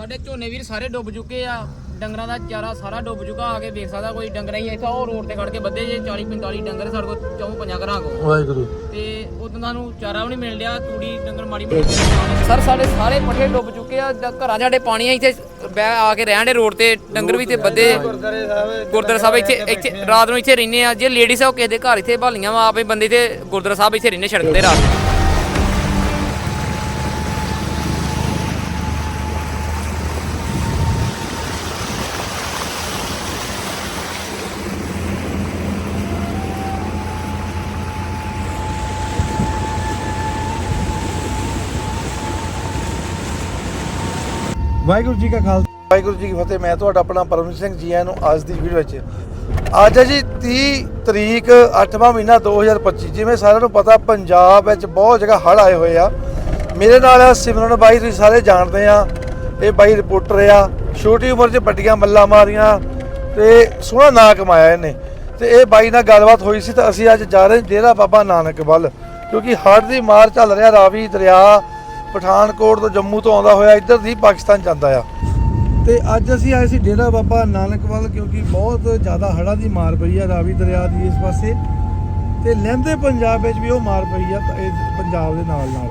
ਸਾਡੇ ਝੋਨੇ ਵੀਰ ਸਾਰੇ ਡੁੱਬ ਚੁੱਕੇ ਆ। ਡੰਗਰਾਂ ਦਾ ਚਾਰਾ ਸਾਰਾ ਡੁੱਬ ਚੁੱਕਾ ਆ ਕੇ ਵੇਖ ਸਕਦਾ ਕੋਈ ਡੰਗਰ ਹੀ ਇੱਥੇ। ਉਹ ਰੋਡ ਤੇ ਖੜ ਕੇ ਬੱਦੇ ਜੇ 40 45 ਡੰਗਰ ਸਾਡੇ ਕੋਲ ਚੌਂ ਪੰਜਾਂ ਘਰਾਂ ਕੋ ਵਾਹਿਗੁਰੂ। ਤੇ ਉਦੋਂ ਨੂੰ ਚਾਰਾ ਵੀ ਨਹੀਂ ਮਿਲ ਰਿਹਾ ਤੂੜੀ ਡੰਗਰ ਮਾੜੀ ਮੋਟੀ ਸਰ ਸਾਡੇ ਸਾਰੇ ਪੱਠੇ ਡੁੱਬ ਚੁੱਕੇ ਆ। ਘਰਾਂ ਸਾਡੇ ਪਾਣੀ ਆ ਇੱਥੇ ਬਹਿ ਆ ਕੇ ਰਹਿਣ ਦੇ ਰੋਡ ਤੇ। ਡੰਗਰ ਵੀ ਤੇ ਬੱਦੇ ਗੁਰਦੁਆਰਾ ਸਾਹਿਬ ਇੱਥੇ ਇੱਥੇ ਰਾਤ ਨੂੰ ਇੱਥੇ ਰਹਿੰਦੇ ਆ। ਜੇ ਲੇਡੀਜ਼ ਆ ਉਹ ਕਿਸੇ ਦੇ ਘਰ ਇੱਥੇ ਭਾਲੀਆਂ ਵਾ ਆਪੇ ਬੰਦੇ ਤੇ ਗੁਰਦੁਆਰਾ ਸਾਹਿਬ ਇੱਥੇ ਰਹਿੰਦੇ ਸੜਕ ਤੇ ਰਾਤ ਵਾਹਿਗੁਰੂ ਜੀ ਕਾ ਖਾਲਸਾ। ਵਾਹਿਗੁਰੂ ਜੀ ਕੀ ਫਤਿਹ, ਮੈਂ ਤੁਹਾਡਾ ਆਪਣਾ ਪਰਮਜੀਤ ਸਿੰਘ ਜੀ ਆਇਆਂ ਨੂੰ ਅੱਜ ਦੀ ਵੀਡੀਓ ਵਿੱਚ। ਅੱਜ ਹੈ ਜੀ 30 ਤਰੀਕ 8ਵਾਂ ਮਹੀਨਾ 2025 ਜਿਵੇਂ ਸਾਰਿਆਂ ਨੂੰ ਪਤਾ, ਪੰਜਾਬ ਵਿੱਚ ਬਹੁਤ ਜਗ੍ਹਾ ਹੜ੍ਹ ਆਏ ਹੋਏ ਆ। ਮੇਰੇ ਨਾਲ ਆ ਸਿਮਰਨ ਬਾਈ, ਤੁਸੀਂ ਸਾਰੇ ਜਾਣਦੇ ਆ। ਇਹ ਬਾਈ ਰਿਪੋਰਟਰ ਆ। ਛੋਟੀ ਉਮਰ 'ਚ ਵੱਡੀਆਂ ਮੱਲਾਂ ਮਾਰੀਆਂ ਤੇ ਸੋਹਣਾ ਨਾਂ ਕਮਾਇਆ ਇਹਨੇ। ਤੇ ਇਹ ਬਾਈ ਨਾਲ ਗੱਲਬਾਤ ਹੋਈ ਸੀ ਤਾਂ ਅਸੀਂ ਅੱਜ ਜਾ ਰਹੇ ਡੇਰਾ ਬਾਬਾ ਨਾਨਕ ਵੱਲ, ਕਿਉਂਕਿ ਹੜ੍ਹ ਦੀ ਮਾਰ ਚੱਲ ਰਿਹਾ ਰਾਵੀ ਦਰਿਆ ਪਠਾਨਕੋਟ ਤੋਂ ਜੰਮੂ ਤੋਂ ਆਉਂਦਾ ਹੋਇਆ, ਇੱਧਰ ਦੀ ਪਾਕਿਸਤਾਨ ਜਾਂਦਾ ਆ। ਤੇ ਅੱਜ ਅਸੀਂ ਆਏ ਸੀ ਡੇਰਾ ਬਾਬਾ ਨਾਨਕ ਵੱਲ, ਕਿਉਂਕਿ ਬਹੁਤ ਜ਼ਿਆਦਾ ਹੜ੍ਹਾਂ ਦੀ ਮਾਰ ਪਈ ਆ ਰਾਵੀ ਦਰਿਆ ਦੀ ਇਸ ਪਾਸੇ। ਤੇ ਲਹਿੰਦੇ ਪੰਜਾਬ ਵਿੱਚ ਵੀ ਉਹ ਮਾਰ ਪਈ ਆ ਪੰਜਾਬ ਦੇ ਨਾਲ ਨਾਲ।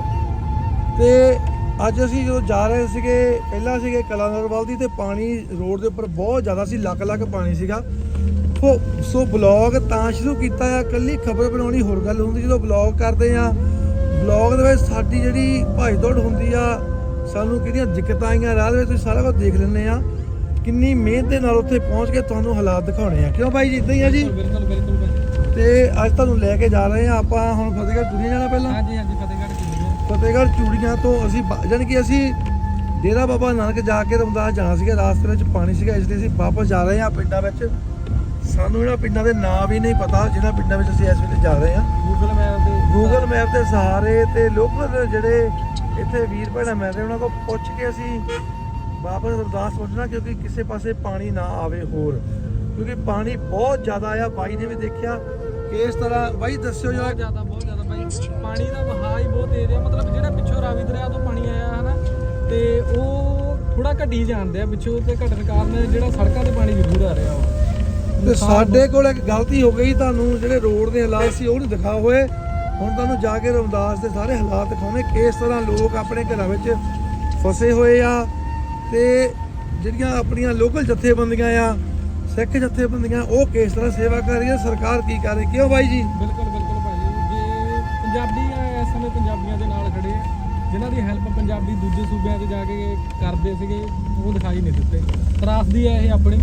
ਤੇ ਅੱਜ ਅਸੀਂ ਜਦੋਂ ਜਾ ਰਹੇ ਸੀਗੇ, ਪਹਿਲਾਂ ਸੀਗੇ ਕਲਾਨੌਰ ਵੱਲ ਦੀ, ਤੇ ਪਾਣੀ ਰੋਡ ਦੇ ਉੱਪਰ ਬਹੁਤ ਜ਼ਿਆਦਾ ਸੀ, ਲੱਖ ਲੱਖ ਪਾਣੀ ਸੀਗਾ। ਸੋ ਸੋ ਬਲੌਗ ਤਾਂ ਸ਼ੁਰੂ ਕੀਤਾ ਆ, ਕੱਲੀ ਖਬਰ ਬਣਾਉਣੀ ਹੋਰ ਗੱਲ ਹੁੰਦੀ, ਜਦੋਂ ਬਲੌਗ ਕਰਦੇ ਆ ਬਲੌਗ ਦੇ ਵਿੱਚ ਸਾਡੀ ਜਿਹੜੀ ਭਾਈ ਦੌੜ ਹੁੰਦੀ ਆ ਸਾਨੂੰ ਕਿਹੜੀਆਂ ਦਿੱਕਤਾਂ ਆਈਆਂ ਰਾਹ ਦੇ ਵਿੱਚ ਤੁਸੀਂ ਸਾਰਾ ਕੁਝ ਦੇਖ ਲੈਂਦੇ ਆ। ਕਿੰਨੀ ਮਿਹਨਤ ਦੇ ਨਾਲ ਉੱਥੇ ਪਹੁੰਚ ਕੇ ਤੁਹਾਨੂੰ ਹਾਲਾਤ ਦਿਖਾਉਣੇ ਆ। ਕਿਉਂ ਬਾਈ ਜੀ ਇਦਾਂ ਹੀ ਆ ਜੀ? ਬਿਲਕੁਲ ਬਿਲਕੁਲ ਭਾਈ ਤੇ ਅੱਜ ਤੁਹਾਨੂੰ ਲੈ ਕੇ ਜਾ ਰਹੇ ਆ ਆਪਾਂ ਹੁਣ ਫਤਿਹਗੜ੍ਹ ਚੂੜੀਆਂ ਜਾਣਾ ਪਹਿਲਾਂ? ਹਾਂਜੀ ਹਾਂਜੀ ਫਤਿਹਗੜ੍ਹ ਕਿੰਨੀ ਫਤਿਹਗੜ੍ਹ ਚੂੜੀਆਂ ਤੋਂ ਅਸੀਂ ਜਾਣੀ ਕਿ ਅਸੀਂ ਡੇਰਾ ਬਾਬਾ ਨਾਨਕ ਜਾ ਕੇ ਰਮਦਾਸ ਜਾਣਾ ਸੀਗਾ ਰਾਸਤੇ ਵਿੱਚ ਪਾਣੀ ਸੀਗਾ ਇਸ ਲਈ ਅਸੀਂ ਵਾਪਸ ਜਾ ਰਹੇ ਹਾਂ ਪਿੰਡਾਂ ਵਿੱਚ। ਸਾਨੂੰ ਇਹਨਾਂ ਪਿੰਡਾਂ ਦੇ ਨਾਂ ਵੀ ਨਹੀਂ ਪਤਾ ਜਿਹੜਾ ਪਿੰਡਾਂ ਵਿੱਚ ਅਸੀਂ ਇਸ ਵੇਲੇ ਜਾ ਰਹੇ ਹਾਂ ਗੂਗਲ ਮੈਪ ਦੇ ਗੂਗਲ ਮੈਪ ਦੇ ਸਹਾਰੇ ਤੇ ਲੋਕਲ ਜਿਹੜੇ ਇੱਥੇ ਵੀਰ ਭੈਣਾਂ ਮਿਲਦੇ ਉਹਨਾਂ ਕੋਲ ਪੁੱਛ ਕੇ ਅਸੀਂ ਵਾਪਸ ਰਮਦਾਸ ਪਹੁੰਚਣਾ ਕਿਉਂਕਿ ਕਿਸੇ ਪਾਸੇ ਪਾਣੀ ਨਾ ਆਵੇ ਹੋਰ। ਕਿਉਂਕਿ ਪਾਣੀ ਬਹੁਤ ਜ਼ਿਆਦਾ ਆ ਬਾਈ ਨੇ ਵੀ ਦੇਖਿਆ। ਕਿ ਇਸ ਤਰ੍ਹਾਂ ਬਾਈ ਦੱਸਿਓ ਜਰਾ ਜ਼ਿਆਦਾ ਬਹੁਤ ਜ਼ਿਆਦਾ ਭਾਈ ਪਾਣੀ ਦਾ ਵਹਾਅ ਹੀ ਬਹੁਤ ਤੇਜ਼ ਹੈ ਮਤਲਬ ਜਿਹੜਾ ਪਿੱਛੋਂ ਰਾਵੀ ਦਰਿਆ ਤੋਂ ਪਾਣੀ ਆਇਆ ਹੈ ਨਾ ਤੇ ਉਹ ਥੋੜਾ ਘਟੀ ਜਾਂਦੇ ਆ। ਪਿੱਛੋਂ ਤੇ ਘਟਣ ਕਾਰਨ ਜਿਹੜਾ ਸੜਕਾਂ ਤੇ ਪਾਣੀ ਜ਼ਰੂਰ ਆ ਰਿਹਾ ਵਾ। ਤੇ ਸਾਡੇ ਕੋਲ ਇੱਕ ਗਲਤੀ ਹੋ ਗਈ। ਤੁਹਾਨੂੰ ਜਿਹੜੇ ਰੋਡ ਦੇ ਹਾਲਾਤ ਸੀ ਉਹ ਨਹੀਂ ਦਿਖਾ ਹੋਏ। ਹੁਣ ਤੁਹਾਨੂੰ ਜਾ ਕੇ ਰਮਦਾਸ ਦੇ ਸਾਰੇ ਹਾਲਾਤ ਦਿਖਾਉਣੇ ਕਿਸ ਤਰ੍ਹਾਂ ਲੋਕ ਆਪਣੇ ਘਰਾਂ ਵਿੱਚ ਫਸੇ ਹੋਏ ਆ ਤੇ ਜਿਹੜੀਆਂ ਆਪਣੀਆਂ ਲੋਕਲ ਜਥੇਬੰਦੀਆਂ ਆ ਸਿੱਖ ਜਥੇਬੰਦੀਆਂ ਉਹ ਕਿਸ ਤਰ੍ਹਾਂ ਸੇਵਾ ਕਰ ਰਹੀਆਂ ਸਰਕਾਰ ਕੀ ਕਰ ਰਹੀ ਕਿਉਂ ਬਾਈ ਜੀ? ਬਿਲਕੁਲ ਬਿਲਕੁਲ ਭਾਈ ਜੇ। ਪੰਜਾਬੀ ਆ ਇਸ ਸਮੇਂ ਪੰਜਾਬੀਆਂ ਦੇ ਨਾਲ ਖੜੇ ਆ, ਜਿਨ੍ਹਾਂ ਦੀ ਹੈਲਪ ਪੰਜਾਬੀ ਦੂਜੇ ਸੂਬਿਆਂ 'ਚ ਜਾ ਕੇ ਕਰਦੇ ਸੀਗੇ ਉਹ ਦਿਖਾਈ ਨਹੀਂ ਦਿੱਤੇ। ਤਰਾਸਦੀ ਹੈ ਇਹ ਆਪਣੀ।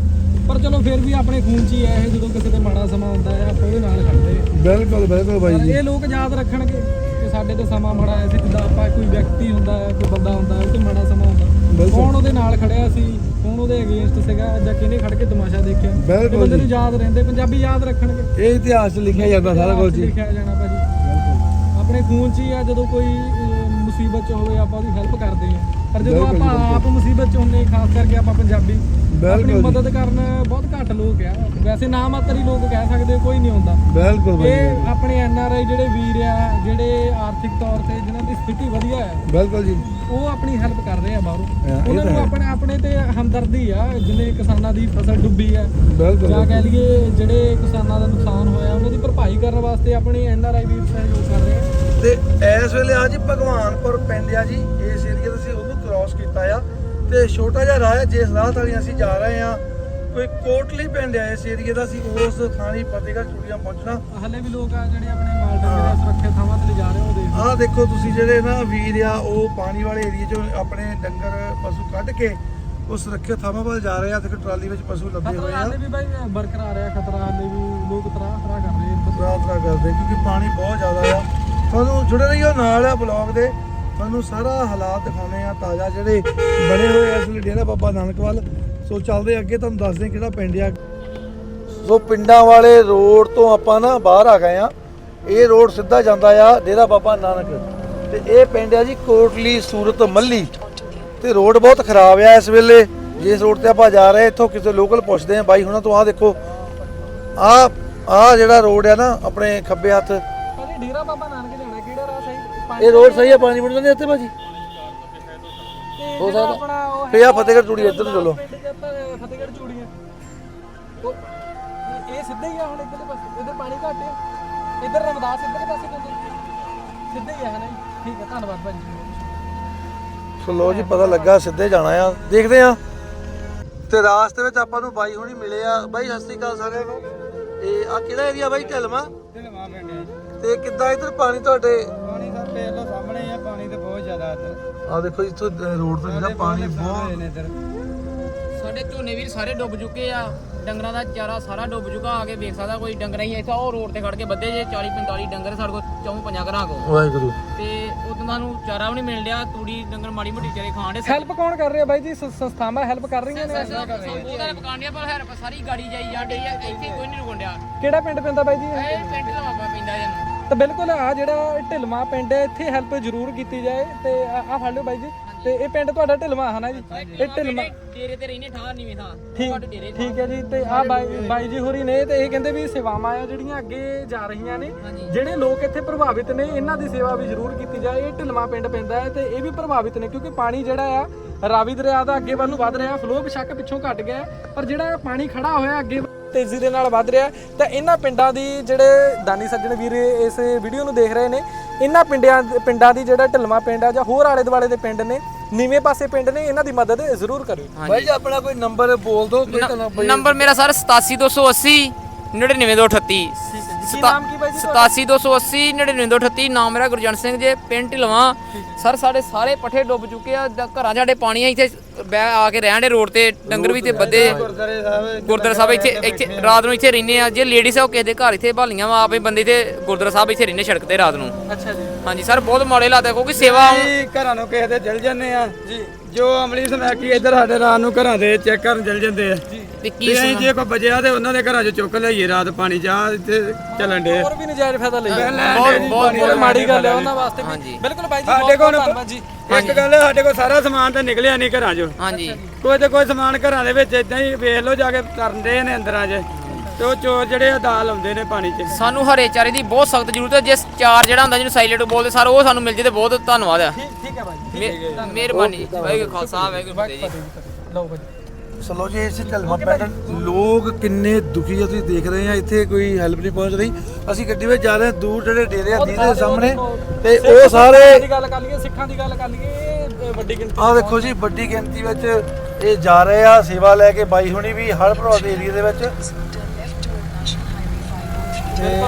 ਪਰ ਚਲੋ ਫਿਰ ਵੀ ਆਪਣੇ ਖੂਨ 'ਚ ਹੀ ਹੈ ਇਹ ਜਦੋਂ ਕਿਸੇ ਤੇ ਮਾੜਾ ਸਮਾਂ ਆਉਂਦਾ ਹੈ ਆਪਾਂ ਉਹਦੇ ਨਾਲ ਖੜਦੇ ਬਿਲਕੁਲ ਬਿਲਕੁਲ ਬਾਈ ਪਰ ਜੀ। ਇਹ ਲੋਕ ਯਾਦ ਰੱਖਣਗੇ ਕਿ ਸਾਡੇ ਤੇ ਸਮਾਂ ਮਾੜਾ ਆਇਆ ਸੀ ਜਿੱਦਾਂ ਆਪਾਂ ਕੋਈ ਵਿਅਕਤੀ ਹੁੰਦਾ ਹੈ ਕੋਈ ਬੰਦਾ ਹੁੰਦਾ ਉਹ ਤੇ ਮਾੜਾ ਸਮਾਂ ਹੁੰਦਾ। ਬਿਲਕੁਲ। ਕੌਣ ਉਹਦੇ ਨਾਲ ਖੜਿਆ ਸੀ ਕੌਣ ਉਹਦੇ ਅਗੇਂਸਟ ਸੀਗਾ ਜਾਂ ਕਿਹਨੇ ਖੜ ਕੇ ਤਮਾਸ਼ਾ ਦੇਖਿਆ? ਇਹ ਬਿਲਕੁਲ ਬੰਦੇ ਨੂੰ ਜੀ। ਯਾਦ ਰਹਿੰਦੇ ਪੰਜਾਬੀ ਯਾਦ ਰੱਖਣਗੇ। ਇਹ ਇਤਿਹਾਸ 'ਚ ਲਿਖਿਆ ਜਾਂਦਾ ਸਾਰਾ ਕੁਝ ਜੀ। ਲਿਖਿਆ ਜਾਣਾ ਭਾਜੀ। ਆਪਣੇ ਖੂਨ 'ਚ ਹੀ ਆ ਜਦੋਂ ਕੋਈ ਅਹ, ਮੁਸੀਬਤ 'ਚ ਹੋਵੇ ਆਪਾਂ ਉਹਦੀ ਹੈਲਪ ਕਰਦੇ ਆ ਪਰ ਜਦੋਂ ਬਿਲਕੁਲ ਆਪਾਂ ਬਿਲਕੁਲ। ਆਪ ਮੁਸੀਬਤ 'ਚ ਹੁੰਨੇ ਖਾਸ ਕਰਕੇ ਆਪਾਂ ਪੰਜਾਬੀ ਬਿਲਕੁਲ ਆਪਣੀ। ਮਦਦ ਕਰਨ ਬਹੁਤ ਘੱਟ ਲੋਕ ਆ। ਵੈਸੇ ਨਾ ਮਾਤਰ ਹੀ ਲੋਕ ਕਹਿ ਸਕਦੇ ਕੋਈ ਨਹੀਂ ਹੁੰਦਾ। ਬਿਲਕੁਲ ਬਾਈ ਇਹ ਆਪਣੇ ਐਨ ਆਰ ਆਈ ਜਿਹੜੇ ਵੀਰ ਆ ਜਿਹੜੇ ਆਰਥਿਕ ਤੌਰ ਤੇ ਜਿਨ੍ਹਾਂ ਦੀ ਸਥਿਤੀ ਵਧੀਆ ਹੈ ਬਿਲਕੁਲ ਜੀ। ਉਹ ਆਪਣੀ ਹੈਲਪ ਕਰ ਰਹੇ ਆ ਬਾਹਰੋਂ। ਹਾਂ, ਇਹ ਉਹਨਾਂ ਤਾਂ ਨੂੰ ਹੈ। ਆਪਣੇ ਆਪਣੇ ਤੇ ਹਮਦਰਦੀ ਆ ਜਿਨੇ ਕਿਸਾਨਾਂ ਦੀ ਫਸਲ ਡੁੱਬੀ ਆ। ਬਿਲਕੁਲ ਜਾਂ ਕਹਿ ਲਈਏ ਜਿਹੜੇ ਕਿਸਾਨਾਂ ਦਾ ਨੁਕਸਾਨ ਹੋਇਆ ਉਹਨਾਂ ਦੀ ਭਰਪਾਈ ਕਰਨ ਵਾਸਤੇ ਆਪਣੀ ਐਨ ਆਰ ਆਈ ਵੀਰ ਸਹਿਯੋਗ ਕਰ ਰਹੇ ਆ। ਤੇ ਇਸ ਵੇਲੇ ਆ ਜੀ ਭਗਵਾਨਪੁਰ ਪਿੰਡ ਆ ਜੀ। ਇਸ ਏਰੀਆ ਤੋਂ ਅਸੀਂ ਉਹਨੂੰ ਕ੍ਰਾਸ ਕੀਤਾ ਆ। ਤੇ ਛੋਟਾ ਜਿਹਾ ਰਾਹ ਹੈ ਜਿਸ ਰਾਹ ਤੋਂ ਅਸੀਂ ਜਾ ਰਹੇ ਆ ਕੋਈ ਕੋਟਲੀ ਪਿੰਡ ਆ ਇਸ ਏਰੀਆ ਦਾ ਅਸੀਂ ਉਸ ਥਾਣੀ ਫਤਿਹਗੜ੍ਹ ਚੂੜੀਆਂ ਪਹੁੰਚਣਾ। ਹਲੇ ਵੀ ਲੋਕ ਆ ਜਿਹੜੇ ਆਪਣੇ ਮਾਲ ਡੰਗਰ ਸੁਰੱਖਿਅਤ ਥਾਵਾਂ ਤੇ ਲਿਜਾ ਰਹੇ ਹੋ ਦੇਖ ਆਹ ਦੇਖੋ ਤੁਸੀਂ ਜਿਹੜੇ ਨਾ ਵੀਰ ਆ ਉਹ ਪਾਣੀ ਵਾਲੇ ਏਰੀਆ 'ਚੋਂ ਆਪਣੇ ਡੰਗਰ ਪਸ਼ੂ ਕੱਢ ਕੇ ਉਸ ਸੁਰੱਖਿਅਤ ਥਾਵਾਂ ਵੱਲ ਜਾ ਰਹੇ ਆ ਦੇਖੋ ਟਰਾਲੀ ਵਿੱਚ ਪਸ਼ੂ ਲੱਦੇ ਹੋਏ ਆ। ਹਲੇ ਵੀ ਬਾਈ ਬਰਕਰਾਰ ਆ ਖਤਰਾ ਹਲੇ ਵੀ ਲੋਕ ਤਰਾਹ ਤਰਾਹ ਕਰ ਰਹੇ ਆ। ਰਾਤ ਰਾਤ ਕਰਦੇ ਕਿਉਂਕਿ ਪਾਣੀ ਬਹੁਤ ਜ਼ਿਆਦਾ ਆ। ਤੁਹਾਨੂੰ ਜੁੜੇ ਰਹੀਓ ਨਾਲ ਆ ਬਲੌਗ ਦੇ। ਤੁਹਾਨੂੰ ਸਾਰਾ ਹਾਲਾਤ ਦਿਖਾਉਣੇ ਆ, ਤਾਜ਼ਾ ਜਿਹੜੇ ਬਣੇ ਹੋਏ ਆ ਇਸ ਵੇਲੇ ਡੇਰਾ ਬਾਬਾ ਨਾਨਕ ਵੱਲ। ਸੋ ਚੱਲਦੇ ਅੱਗੇ, ਤੁਹਾਨੂੰ ਦੱਸਦੇ ਕਿਹੜਾ ਪਿੰਡ ਆ। ਸੋ ਪਿੰਡਾਂ ਵਾਲੇ ਰੋਡ ਤੋਂ ਆਪਾਂ ਨਾ ਬਾਹਰ ਆ ਗਏ ਆ ਇਹ ਰੋਡ ਸਿੱਧਾ ਜਾਂਦਾ ਆ ਡੇਰਾ ਬਾਬਾ ਨਾਨਕ। ਤੇ ਇਹ ਪਿੰਡ ਆ ਜੀ ਕੋਟਲੀ ਸੂਰਤ ਮੱਲੀ। ਤੇ ਰੋਡ ਬਹੁਤ ਖਰਾਬ ਆ ਇਸ ਵੇਲੇ। ਜਿਸ ਰੋਡ ਤੇ ਆਪਾਂ ਜਾ ਰਹੇ ਇੱਥੋਂ ਕਿਸੇ ਲੋਕਲ ਪੁੱਛਦੇ ਆ ਬਾਈ, ਹੁਣਾਂ ਤੋਂ ਆਹ ਦੇਖੋ। ਆ ਆ ਜਿਹੜਾ ਰੋਡ ਆ ਨਾ, ਆਪਣੇ ਖੱਬੇ ਹੱਥ। ਡੇਰਾ ਬਾਬਾ ਨਾਨਕ ਇਹ ਰੋਡ ਸਹੀ ਹੈ ਪਾਣੀ ਮੁੜਦਾ ਨਹੀਂ ਇੱਥੇ ਭਾਜੀ। ਹੋ ਸਕਦਾ। ਫੇ ਆ ਹੈਗਾ ਫਤਿਹਗੜ੍ਹ ਚੂੜੀ ਇੱਧਰ ਨੂੰ ਚਲੋ। ਪਿੰਡ ਚ ਆਪਾਂ ਫਤਿਹਗੜ੍ਹ ਚੂੜੀਆਂ। ਉਹ ਇਹ ਸਿੱਧਾ ਹੀ ਆ ਹੁਣ ਇੱਧਰਲੇ ਪਾਸੇ ਇੱਧਰ ਪਾਣੀ ਘੱਟ ਆ। ਇੱਧਰ ਰਮਦਾਸ ਇੱਧਰਲੇ ਪਾਸੇ ਕਹਿੰਦੇ ਸਿੱਧਾ ਹੀ ਆ ਹੈ ਨਾ ਜੀ? ਠੀਕ ਹੈ ਧੰਨਵਾਦ ਭਾਜੀ। ਸੋ ਲੋ ਜੀ ਪਤਾ ਲੱਗਾ ਸਿੱਧੇ ਜਾਣਾ ਆ। ਦੇਖਦੇ ਆ। ਤੇ ਰਾਸਤੇ ਵਿੱਚ ਆਪਾਂ ਨੂੰ ਬਾਈ ਹੁਣੀ ਮਿਲੇ ਆ। ਬਾਈ ਸਤਿ ਸ਼੍ਰੀ ਅਕਾਲ ਸਾਰਿਆਂ ਨੂੰ। ਇਹ ਆ ਕਿਹੜਾ ਏਰੀਆ ਬਾਈ? ਢਲਮਾ ਢਲਵਾ ਪਿੰਡ ਤੇ ਕਿੱਦਾਂ ਇੱਧਰ ਪਾਣੀ ਤੁਹਾਡੇ ਸਾਹਮਣੇ ਆ ਪਾਣੀ ਤੇ ਬਹੁਤ ਜ਼ਿਆਦਾ ਇੱਧਰ। ਆ ਦੇਖੋ ਇੱਥੋਂ ਰੋਡ ਤੋਂ ਜਿਹੜਾ ਪਾਣੀ ਬਹੁਤ ਨੇ ਸਾਡੇ ਝੋਨੇ ਵੀਰ ਸਾਰੇ ਡੁੱਬ ਚੁੱਕੇ ਆ। ਡੰਗਰਾਂ ਦਾ ਚਾਰਾ ਸਾਰਾ ਡੁੱਬ ਚੁੱਕਾ ਆ ਕੇ ਵੇਖ ਸਕਦਾ ਕੋਈ ਡੰਗਰ ਹੀ ਇੱਥੇ ਉਹ ਰੋਡ ਤੇ ਖੜ ਕੇ ਬੱਦੇ ਜੇ 40 45 ਡੰਗਰ ਸਾਡੇ ਕੋਲ ਚੌਂ ਪੰਜਾਂ ਘਰਾਂ ਕੋ ਵਾਹਿਗੁਰੂ। ਤੇ ਉਦੋਂ ਸਾਨੂੰ ਚਾਰਾ ਵੀ ਨਹੀਂ ਮਿਲ ਰਿਹਾ ਤੂੜੀ ਡੰਗਰ ਮਾੜੀ ਮੋਟੀ ਚਾਰੇ ਖਾਣ ਦੇ ਹੈਲਪ ਕੌਣ ਕਰ ਰਿਹਾ ਬਾਈ ਜੀ? ਸੰਸਥਾਵਾਂ ਹੈਲਪ ਕਰ ਰਹੀਆਂ ਨੇ? ਉਹਦਾ ਪਕਾਣ ਡਿਆ ਪਰ ਹੈਰਪ ਸਾਰੀ ਗਾੜੀ ਜਾਈ ਜਾਂਦੀ ਆ ਇੱਥੇ ਕੋਈ ਨਹੀਂ ਰੁਕਣ ਡਿਆ। ਕਿਹੜਾ ਪਿੰਡ ਪੈਂਦਾ ਬਾਈ ਜੀ? ਇਹ ਪਿੰਡ ਦਾ ਬਾਬਾ ਪੈਂਦਾ ਜਨ ਤਾਂ ਬਿਲਕੁਲ ਆ ਜਿਹੜਾ ਢਿਲਮਾ ਪਿੰਡ ਹੈ ਇੱਥੇ ਹੈਲਪ ਜ਼ਰੂਰ ਕੀਤੀ ਜਾਏ ਤੇ ਆ ਫੜ ਲਿਓ ਬਾਈ ਜੀ। ਤੇ ਇਹ ਪਿੰਡ ਤੁਹਾਡਾ ਢਿਲਮਾ ਹੈ ਨਾ ਜੀ ਇਹ ਢਿਲਮਾ ਡੇਰੇ ਤੇ ਰਹਿਨੇ ਠਾਹ ਨੀਵੇਂ ਥਾਂ ਠੀਕ ਠੀਕ ਹੈ ਜੀ ਤੇ ਆ ਬਾਈ ਬਾਈ ਜੀ ਹੋਰੀ ਨੇ ਤੇ ਇਹ ਕਹਿੰਦੇ ਵੀ ਸੇਵਾਵਾਂ ਆ ਜਿਹੜੀਆਂ ਅੱਗੇ ਜਾ ਰਹੀਆਂ ਨੇ। ਜਿਹੜੇ ਲੋਕ ਇੱਥੇ ਪ੍ਰਭਾਵਿਤ ਨੇ ਇਹਨਾਂ ਦੀ ਸੇਵਾ ਵੀ ਜ਼ਰੂਰ ਕੀਤੀ ਜਾਏ। ਇਹ ਢਿਲਮਾ ਪਿੰਡ ਪੈਂਦਾ ਹੈ ਤੇ ਇਹ ਵੀ ਪ੍ਰਭਾਵਿਤ ਨੇ ਕਿਉਂਕਿ ਪਾਣੀ ਜਿਹੜਾ ਆ ਰਾਵੀ ਦਰਿਆ ਦਾ ਅੱਗੇ ਵੱਲ ਨੂੰ ਵੱਧ ਰਿਹਾ ਫਲੋ ਬਿਸ਼ੱਕ ਪਿੱਛੋਂ ਘਟ ਗਿਆ ਪਰ ਜਿਹੜਾ ਪਾਣੀ ਖੜਾ ਹੋਇਆ ਅੱਗੇ ਤੇਜ਼ੀ ਦੇ ਨਾਲ ਵੱਧ ਰਿਹਾ। ਤਾਂ ਇਹਨਾਂ ਪਿੰਡਾਂ ਦੀ ਜਿਹੜੇ ਦਾਨੀ ਸੱਜਣ ਵੀਰ ਇਸ ਵੀਡੀਓ ਨੂੰ ਦੇਖ ਰਹੇ ਨੇ ਇਹਨਾਂ ਪਿੰਡਾਂ ਪਿੰਡਾਂ ਦੀ ਜਿਹੜਾ ਢਿਲਮਾ ਪਿੰਡ ਆ ਜਾਂ ਹੋਰ ਆਲੇ ਦੁਆਲੇ ਦੇ ਪਿੰਡ ਨੇ ਨੀਵੇਂ ਪਾਸੇ ਪਿੰਡ ਨੇ ਇਹਨਾਂ ਦੀ ਮਦਦ ਜ਼ਰੂਰ ਕਰਿਓ। ਬਾਈ ਜੀ ਆਪਣਾ ਕੋਈ ਨੰਬਰ ਬੋਲ ਦਿਓ ਕੋਈ ਨੰਬਰ ਮੇਰਾ ਸਰ 87280 99238 ਕੀ ਨਾਮ ਕੀ ਬਾਈ ਜੀ 87280 99238 ਨਾਮ ਮੇਰਾ ਗੁਰਜਨ ਸਿੰਘ ਜੇ ਪਿੰਡ ਢਿਲਵਾਂ। ਸਰ ਸਾਡੇ ਸਾਰੇ ਪੱਠੇ ਡੁੱਬ ਚੁੱਕੇ ਆ ਦ- ਘਰਾਂ 'ਚ ਸਾਡੇ ਪਾਣੀ ਆ ਇੱਥੇ ਬਹਿ ਆ ਕੇ ਰਹਿਣ ਦੇ ਰੋਡ ਤੇ ਡੰਗਰ ਵੀ ਤੇ ਬੱਦੇ ਗੁਰਦਾਰੇ ਸਾਹਿਬ ਗੁਰਦੁਆਰਾ ਸਾਹਿਬ ਇੱਥੇ ਇੱਥੇ ਰਾਤ ਨੂੰ ਇੱਥੇ ਰਹਿੰਦੇ ਆ। ਜੇ ਲੇਡੀਜ਼ ਆ ਉਹ ਕਿਸੇ ਦੇ ਘਰ ਇੱਥੇ ਭਾਲੀਆਂ ਵਾ ਆਪੇ ਬੰਦੇ ਤੇ ਗੁਰਦੁਆਰਾ ਸਾਹਿਬ ਇੱਥੇ ਰਹਿੰਦੇ ਸੜਕ ਤੇ ਰਾਤ ਨੂੰ। ਅੱਛਾ ਜੀ। ਹਾਂਜੀ ਸਰ ਬਹੁਤ ਮਾੜੇ ਹੈ ਕਿਉਂਕਿ ਸੇਵਾ ਅਸੀਂ ਘਰਾਂ ਨੂੰ ਕਿਸੇ ਦੇ ਚਲ ਜਾਂਦੇ ਆ। ਜੀ। ਜੋ ਅਮਲੀ ਸਮੈਕੀ ਇੱਧਰ ਸਾਡੇ ਰਾਤ ਨੂੰ ਘਰਾਂ ਦੇ ਚੈੱਕ ਕਰਨ ਚਲ ਜਾਂਦੇ ਆ। ਤੇ ਕੀ ਤੇ ਅਸੀਂ ਜੇ ਕੋਈ ਬਜਿਆ ਤੇ ਉਹਨਾਂ ਦੇ ਘਰਾਂ 'ਚ ਚੁੱਕ ਲਈਏ ਰਾਤ ਪਾਣੀ ਜਾ ਇੱਥੇ ਚੱਲਣ ਦੇ ਹੋਰ ਵੀ ਨਜਾਇਜ਼ ਫਾਇਦਾ ਲਈ ਬਹੁਤ ਬਹੁਤ ਬਹੁਤ ਮਾੜੀ ਗੱਲ ਹੈ ਉਹਨਾਂ ਵਾਸਤੇ ਵੀ। ਹਾਂਜੀ। ਬਿਲਕੁਲ ਬਾਈ ਜੀ ਸਾਡੇ ਕੋਲ ਬਹੁਤ ਧੰਨਵਾਦ ਜੀ। ਇੱਕ ਗੱਲ ਹੈ, ਸਾਡੇ ਕੋਲ ਸਾਰਾ ਸਮਾਨ ਤਾਂ ਨਿਕਲਿਆ ਨਹੀਂ ਘਰਾਂ 'ਚੋਂ। ਹਾਂਜੀ। ਕੋਈ ਤੇ ਕੋਈ ਸਮਾਨ ਘਰਾਂ ਦੇ ਵਿੱਚ ਇਦਾਂ ਹੀ ਵੇਖ ਲਓ ਜਾ ਕੇ ਕਰਦੇ ਨੇ ਅੰਦਰਾਂ 'ਚ। ਤੇ ਉਹ ਚੋਰ ਜਿਹੜੇ ਆ ਦਾਲ ਆਉਂਦੇ ਨੇ ਪਾਣੀ 'ਚ। ਸਾਨੂੰ ਹਰੇ ਚਾਰੇ ਦੀ ਬਹੁਤ ਸਖਤ ਜ਼ਰੂਰਤ ਹੈ। ਜਿਸ ਚਾਰ ਜਿਹੜਾ ਹੁੰਦਾ ਜਿਹਨੂੰ ਸਾਈਲੈਂਟ ਬੋਲਦੇ ਸਰ ਉਹ ਸਾਨੂੰ ਮਿਲ ਜੇ ਤੇ ਬਹੁਤ ਧੰਨਵਾਦ ਹੈ। ਠੀਕ ਠੀਕ ਹੈ ਬਾਈ ਮਿਹਰਬਾਨੀ। ਵਾਹਿਗੁਰੂ ਖਾਲਸਾ ਵਾਹਿਗੁਰੂ ਫਤਿਹ ਜੀ। ਲਓ ਬਾਈ ਚਲੋ ਜੀ ਇਸ ਢਲਮਾ ਪਿੰਡ ਲੋਕ ਕਿੰਨੇ ਦੁਖੀ ਆ ਤੁਸੀਂ ਦੇਖ ਰਹੇ ਆ ਇੱਥੇ ਕੋਈ ਹੈਲਪ ਨਹੀਂ ਪਹੁੰਚ ਰਹੀ। ਅਸੀਂ ਗੱਡੀ ਵਿੱਚ ਜਾ ਰਹੇ ਹਾਂ ਦੂਰ ਜਿਹੜੇ ਡੇਰੇ ਆ ਦੀਦੇ ਸਾਹਮਣੇ ਤੇ ਉਹ ਸਾਰੇ ਦੀ ਗੱਲ ਕਰ ਲਈਏ ਸਿੱਖਾਂ ਦੀ ਗੱਲ ਕਰ ਲਈਏ ਇਹ ਵੱਡੀ ਗਿਣਤੀ ਆਹ ਦੇਖੋ ਜੀ ਵੱਡੀ ਗਿਣਤੀ ਵਿੱਚ ਇਹ ਜਾ ਰਹੇ ਆ ਸੇਵਾ ਲੈ ਕੇ ਬਾਈ ਹੁਣੀ ਵੀ ਹੜ੍ਹ ਪ੍ਰਭਾਵਿਤ ਏਰੀਆ ਦੇ ਵਿੱਚ।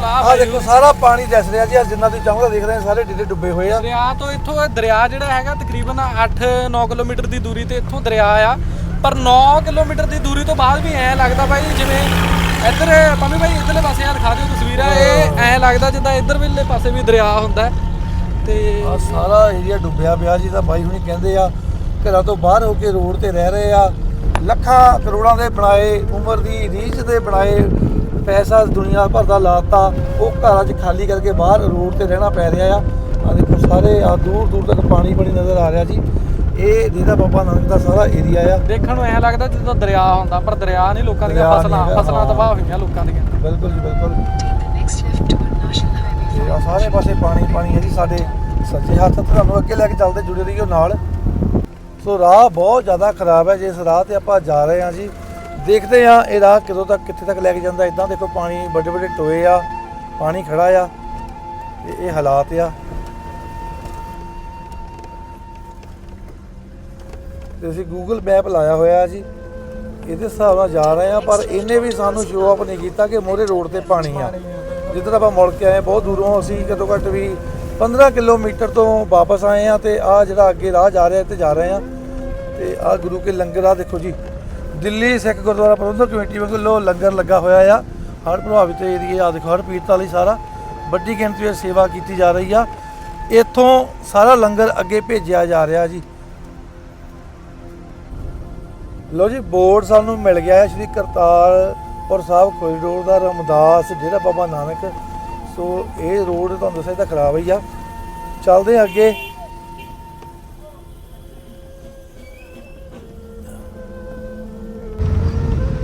ਆਹ ਦੇਖੋ ਸਾਰਾ ਪਾਣੀ ਦਿਸ ਰਿਹਾ ਜੀ ਆਹ ਜਿੰਨਾ ਤੁਸੀਂ ਚਾਹੋਗੇ ਦੇਖ ਰਹੇ ਆ ਸਾਰੇ ਡੇਰੇ ਡੁੱਬੇ ਹੋਏ ਆ। ਦਰਿਆ ਤੋਂ ਇੱਥੋਂ ਇਹ ਦਰਿਆ ਜਿਹੜਾ ਹੈਗਾ ਤਕਰੀਬਨ 8-9 ਕਿਲੋਮੀਟਰ ਦੀ ਦੂਰੀ ਤੇ ਇੱਥੋਂ ਦਰਿਆ ਆ। ਪਰ 9 ਕਿਲੋਮੀਟਰ ਦੀ ਦੂਰੀ ਤੋਂ ਬਾਅਦ ਵੀ ਐਂ ਲੱਗਦਾ ਬਾਈ, ਜਿਵੇਂ ਇੱਧਰ, ਪੰਮੀ ਭਾਈ ਇੱਧਰਲੇ ਪਾਸੇ ਆ, ਦਿਖਾ ਦਿਓ ਤਸਵੀਰਾਂ। ਇਹ ਐਂ ਲੱਗਦਾ ਜਿੱਦਾਂ ਇੱਧਰ ਵੀਲੇ ਪਾਸੇ ਵੀ ਦਰਿਆ ਹੁੰਦਾ ਹੈ। ਤੇ ਆ ਸਾਰਾ ਏਰੀਆ ਡੁੱਬਿਆ ਪਿਆ ਜੀ, ਤਾਂ ਬਾਈ ਹੁਣੀ ਕਹਿੰਦੇ ਆ, ਘਰਾਂ ਤੋਂ ਬਾਹਰ ਹੋ ਕੇ ਰੋਡ ਤੇ ਰਹਿ ਰਹੇ ਆ। ਲੱਖਾਂ ਕਰੋੜਾਂ ਦੇ ਬਣਾਏ, ਉਮਰ ਦੀ ਰੀਚ ਦੇ ਬਣਾਏ ਪੈਸਾ ਦੁਨੀਆ ਭਰ ਦਾ ਲਾਤਾ। ਉਹ ਘਰਾਂ 'ਚ ਖਾਲੀ ਕਰਕੇ ਬਾਹਰ ਰੋਡ ਤੇ ਰਹਿਣਾ ਪੈ ਰਿਹਾ ਆ। ਆ ਦੇਖੋ, ਸਾਰੇ ਆ ਦੂਰ ਦੂਰ ਤੱਕ ਪਾਣੀ ਪਾਣੀ ਨਜ਼ਰ ਆ ਰਿਹਾ ਜੀ। ਇਹ ਜਿਹਦਾ ਬਾਬਾ ਨਾਨਕ ਦਾ ਸਾਰਾ ਏਰੀਆ ਆ। ਦੇਖਣ ਨੂੰ ਐਂ ਲੱਗਦਾ ਜਿੱਦਾਂ ਦਰਿਆ ਹੁੰਦਾ ਪਰ ਦਰਿਆ ਨਹੀਂ ਲੋਕਾਂ ਦੀਆਂ ਦਰਿਆ ਨਹੀਂ ਫਸਲਾਂ ਹੈਗਾ, ਫਸਲਾਂ ਹਾਂ। ਤਬਾਹ ਹੋਈਆਂ ਲੋਕਾਂ ਦੀਆਂ। ਬਿਲਕੁਲ ਜੀ ਬਿਲਕੁਲ। Next left toward National Highway ਤੇ ਆ ਸਾਰੇ ਪਾਸੇ ਪਾਣੀ ਪਾਣੀ ਹੈ ਜੀ ਸਾਡੇ ਸੱਜੇ ਹੱਥ ਤੁਹਾਨੂੰ ਅੱਗੇ ਲੈ ਕੇ ਚੱਲਦੇ ਜੁੜੇ ਰਹੀਓ ਨਾਲ। ਸੋ ਰਾਹ ਬਹੁਤ ਜ਼ਿਆਦਾ ਖਰਾਬ ਹੈ ਜਿਸ ਰਾਹ ਤੇ ਆਪਾਂ ਜਾ ਰਹੇ ਹਾਂ ਜੀ। ਦੇਖਦੇ ਹਾਂ ਇਹ ਰਾਹ ਕਿਦੋਂ ਤੱਕ ਕਿੱਥੇ ਤੱਕ ਲੈ ਕੇ ਜਾਂਦਾ। ਇਦਾਂ ਦੇਖੋ ਪਾਣੀ ਵੱਡੇ ਵੱਡੇ ਟੋਏ ਆ ਪਾਣੀ ਖੜਾ ਆ ਤੇ ਇਹ ਹਾਲਾਤ ਆ। ਤੇ ਅਸੀਂ ਗੂਗਲ ਮੈਪ ਲਾਇਆ ਹੋਇਆ ਜੀ। ਇਹਦੇ ਹਿਸਾਬ ਨਾਲ ਜਾ ਰਹੇ ਆ ਪਰ ਇਹਨੇ ਵੀ ਸਾਨੂੰ ਸ਼ੋਅ ਅਪ ਨਹੀਂ ਕੀਤਾ ਕਿ ਮੋਰੇ ਰੋਡ ਤੇ ਪਾਣੀ ਆ। ਜਿੱਧਰ ਆਪਾਂ ਮੁੜ ਕੇ ਆਏ, ਬਹੁਤ ਦੂਰੋਂ ਅਸੀਂ ਘੱਟੋ ਘੱਟ ਵੀ 15 ਕਿਲੋਮੀਟਰ ਤੋਂ ਵਾਪਸ ਆਏ ਆ ਤੇ ਆ ਜਿਹੜਾ ਅੱਗੇ ਰਾਹ ਜਾ ਰਿਹਾ ਤੇ ਜਾ ਰਹੇ ਆ ਤੇ ਆ ਗੁਰੂ ਕੇ ਲੰਗਰ ਆ ਦੇਖੋ ਜੀ। ਦਿੱਲੀ ਸਿੱਖ ਗੁਰਦੁਆਰਾ ਪ੍ਰਬੰਧਕ ਕਮੇਟੀ ਵੱਲੋਂ ਲੰਗਰ ਲੱਗਾ ਹੋਇਆ ਆ। ਹਰ ਪ੍ਰਭਾਵਿਤ ਏਰੀਆ ਆ, ਦੇਖੋ ਹਰ ਪੀੜਤਾਂ ਲਈ ਸਾਰਾ। ਵੱਡੀ ਗਿਣਤੀ ਵਿੱਚ ਸੇਵਾ ਕੀਤੀ ਜਾ ਰਹੀ ਆ। ਇੱਥੋਂ ਸਾਰਾ ਲੰਗਰ ਅੱਗੇ ਭੇਜਿਆ ਜਾ ਰਿਹਾ ਜੀ। ਲੋ ਜੀ, ਬੋਰਡ ਸਾਨੂੰ ਮਿਲ ਗਿਆ ਹੈ, ਸ਼੍ਰੀ ਕਰਤਾਰਪੁਰ ਸਾਹਿਬ ਕੋਰੀਡੋਰ ਦਾ ਰਮਦਾਸ, ਜਿਹੜਾ ਬਾਬਾ ਨਾਨਕ। ਸੋ ਇਹ ਰੋਡ ਤੁਹਾਨੂੰ ਦੱਸਿਆ ਤਾਂ ਖਰਾਬ ਹੀ ਆ। ਚੱਲਦੇ ਹਾਂ ਅੱਗੇ।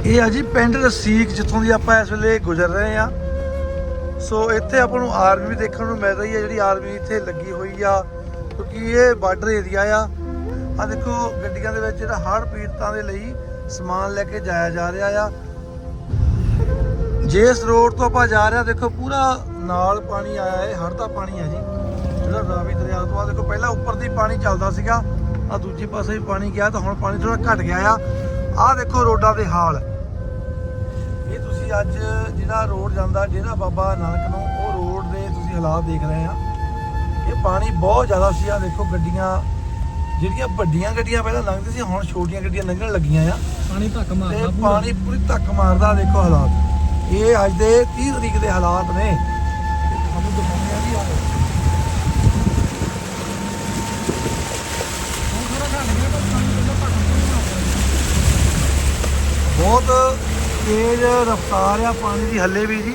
ਇਹ ਆ ਜੀ, ਪਿੰਡ ਰਸੀਕ ਜਿੱਥੋਂ ਦੀ ਆਪਾਂ ਇਸ ਵੇਲੇ ਗੁਜ਼ਰ ਰਹੇ ਆ ਸੋ ਇੱਥੇ ਆਪਾਂ ਨੂੰ ਆਰਮੀ ਵੀ ਦੇਖਣ ਨੂੰ ਮਿਲ ਰਹੀ ਹੈ, ਜਿਹੜੀ ਆਰਮੀ ਇੱਥੇ ਲੱਗੀ ਹੋਈ ਆ, ਕਿਉਂਕਿ ਇਹ ਬਾਰਡਰ ਏਰੀਆ ਆ। ਆ ਦੇਖੋ ਗੱਡੀਆਂ ਦੇ ਵਿੱਚ ਜਿਹੜਾ ਹੜ੍ਹ ਪੀੜਤਾਂ ਦੇ ਲਈ ਸਮਾਨ ਲੈ ਕੇ ਜਾਇਆ ਜਾ ਰਿਹਾ ਆ। ਜਿਸ ਰੋਡ ਤੋਂ ਆਪਾਂ ਜਾ ਰਹੇ ਆ, ਦੇਖੋ ਪੂਰਾ ਨਾਲ ਪਾਣੀ ਆਇਆ ਹੈ, ਹੜ੍ਹ ਦਾ ਪਾਣੀ ਹੈ ਜੀ। ਜਿਹੜਾ ਰਾਵੀ ਦਰਿਆ ਤੋਂ ਆ, ਦੇਖੋ ਪਹਿਲਾਂ ਉੱਪਰ ਦੀ ਪਾਣੀ ਚੱਲਦਾ ਸੀਗਾ, ਆ ਦੂਜੇ ਪਾਸੇ ਵੀ ਪਾਣੀ ਗਿਆ ਤਾਂ ਹੁਣ ਪਾਣੀ ਥੋੜਾ ਘਟ ਗਿਆ ਆ। ਆ ਦੇਖੋ ਰੋਡਾਂ ਦੇ ਹਾਲ। ਇਹ ਤੁਸੀਂ ਅੱਜ ਜਿਹੜਾ ਰੋਡ ਜਾਂਦਾ ਡੇਰਾ ਬਾਬਾ ਨਾਨਕ ਨੂੰ, ਉਹ ਰੋਡ ਦੇ ਤੁਸੀਂ ਹਾਲਾਤ ਦੇਖ ਰਹੇ ਆ। ਇਹ ਪਾਣੀ ਬਹੁਤ ਜ਼ਿਆਦਾ ਸੀ ਆ ਦੇਖੋ ਗੱਡੀਆਂ ਜਿਹੜੀਆਂ ਵੱਡੀਆਂ ਗੱਡੀਆਂ ਪਹਿਲਾਂ ਲੰਘਦੀ ਸੀ ਹੁਣ ਛੋਟੀਆਂ ਗੱਡੀਆਂ ਲੰਘਣ ਲੱਗੀਆਂ ਆ। ਪਾਣੀ ਧੱਕ ਤੇ ਮਾਰਦਾ ਪੂਰਾ। ਪਾਣੀ ਪੂਰੀ ਧੱਕ ਮਾਰਦਾ ਦੇਖੋ ਹਾਲਾਤ। ਇਹ ਅੱਜ ਦੇ 30 ਤਰੀਕ ਦੇ ਹਾਲਾਤ ਨੇ। ਤੇ ਤੁਹਾਨੂੰ ਦਿਖਾਉਂਦੇ ਆ ਵੀ ਆਹ। ਬਹੁਤ ਤੇਜ਼ ਰਫ਼ਤਾਰ ਆ ਪਾਣੀ ਦੀ ਹੱਲੇ ਵੀ ਜੀ।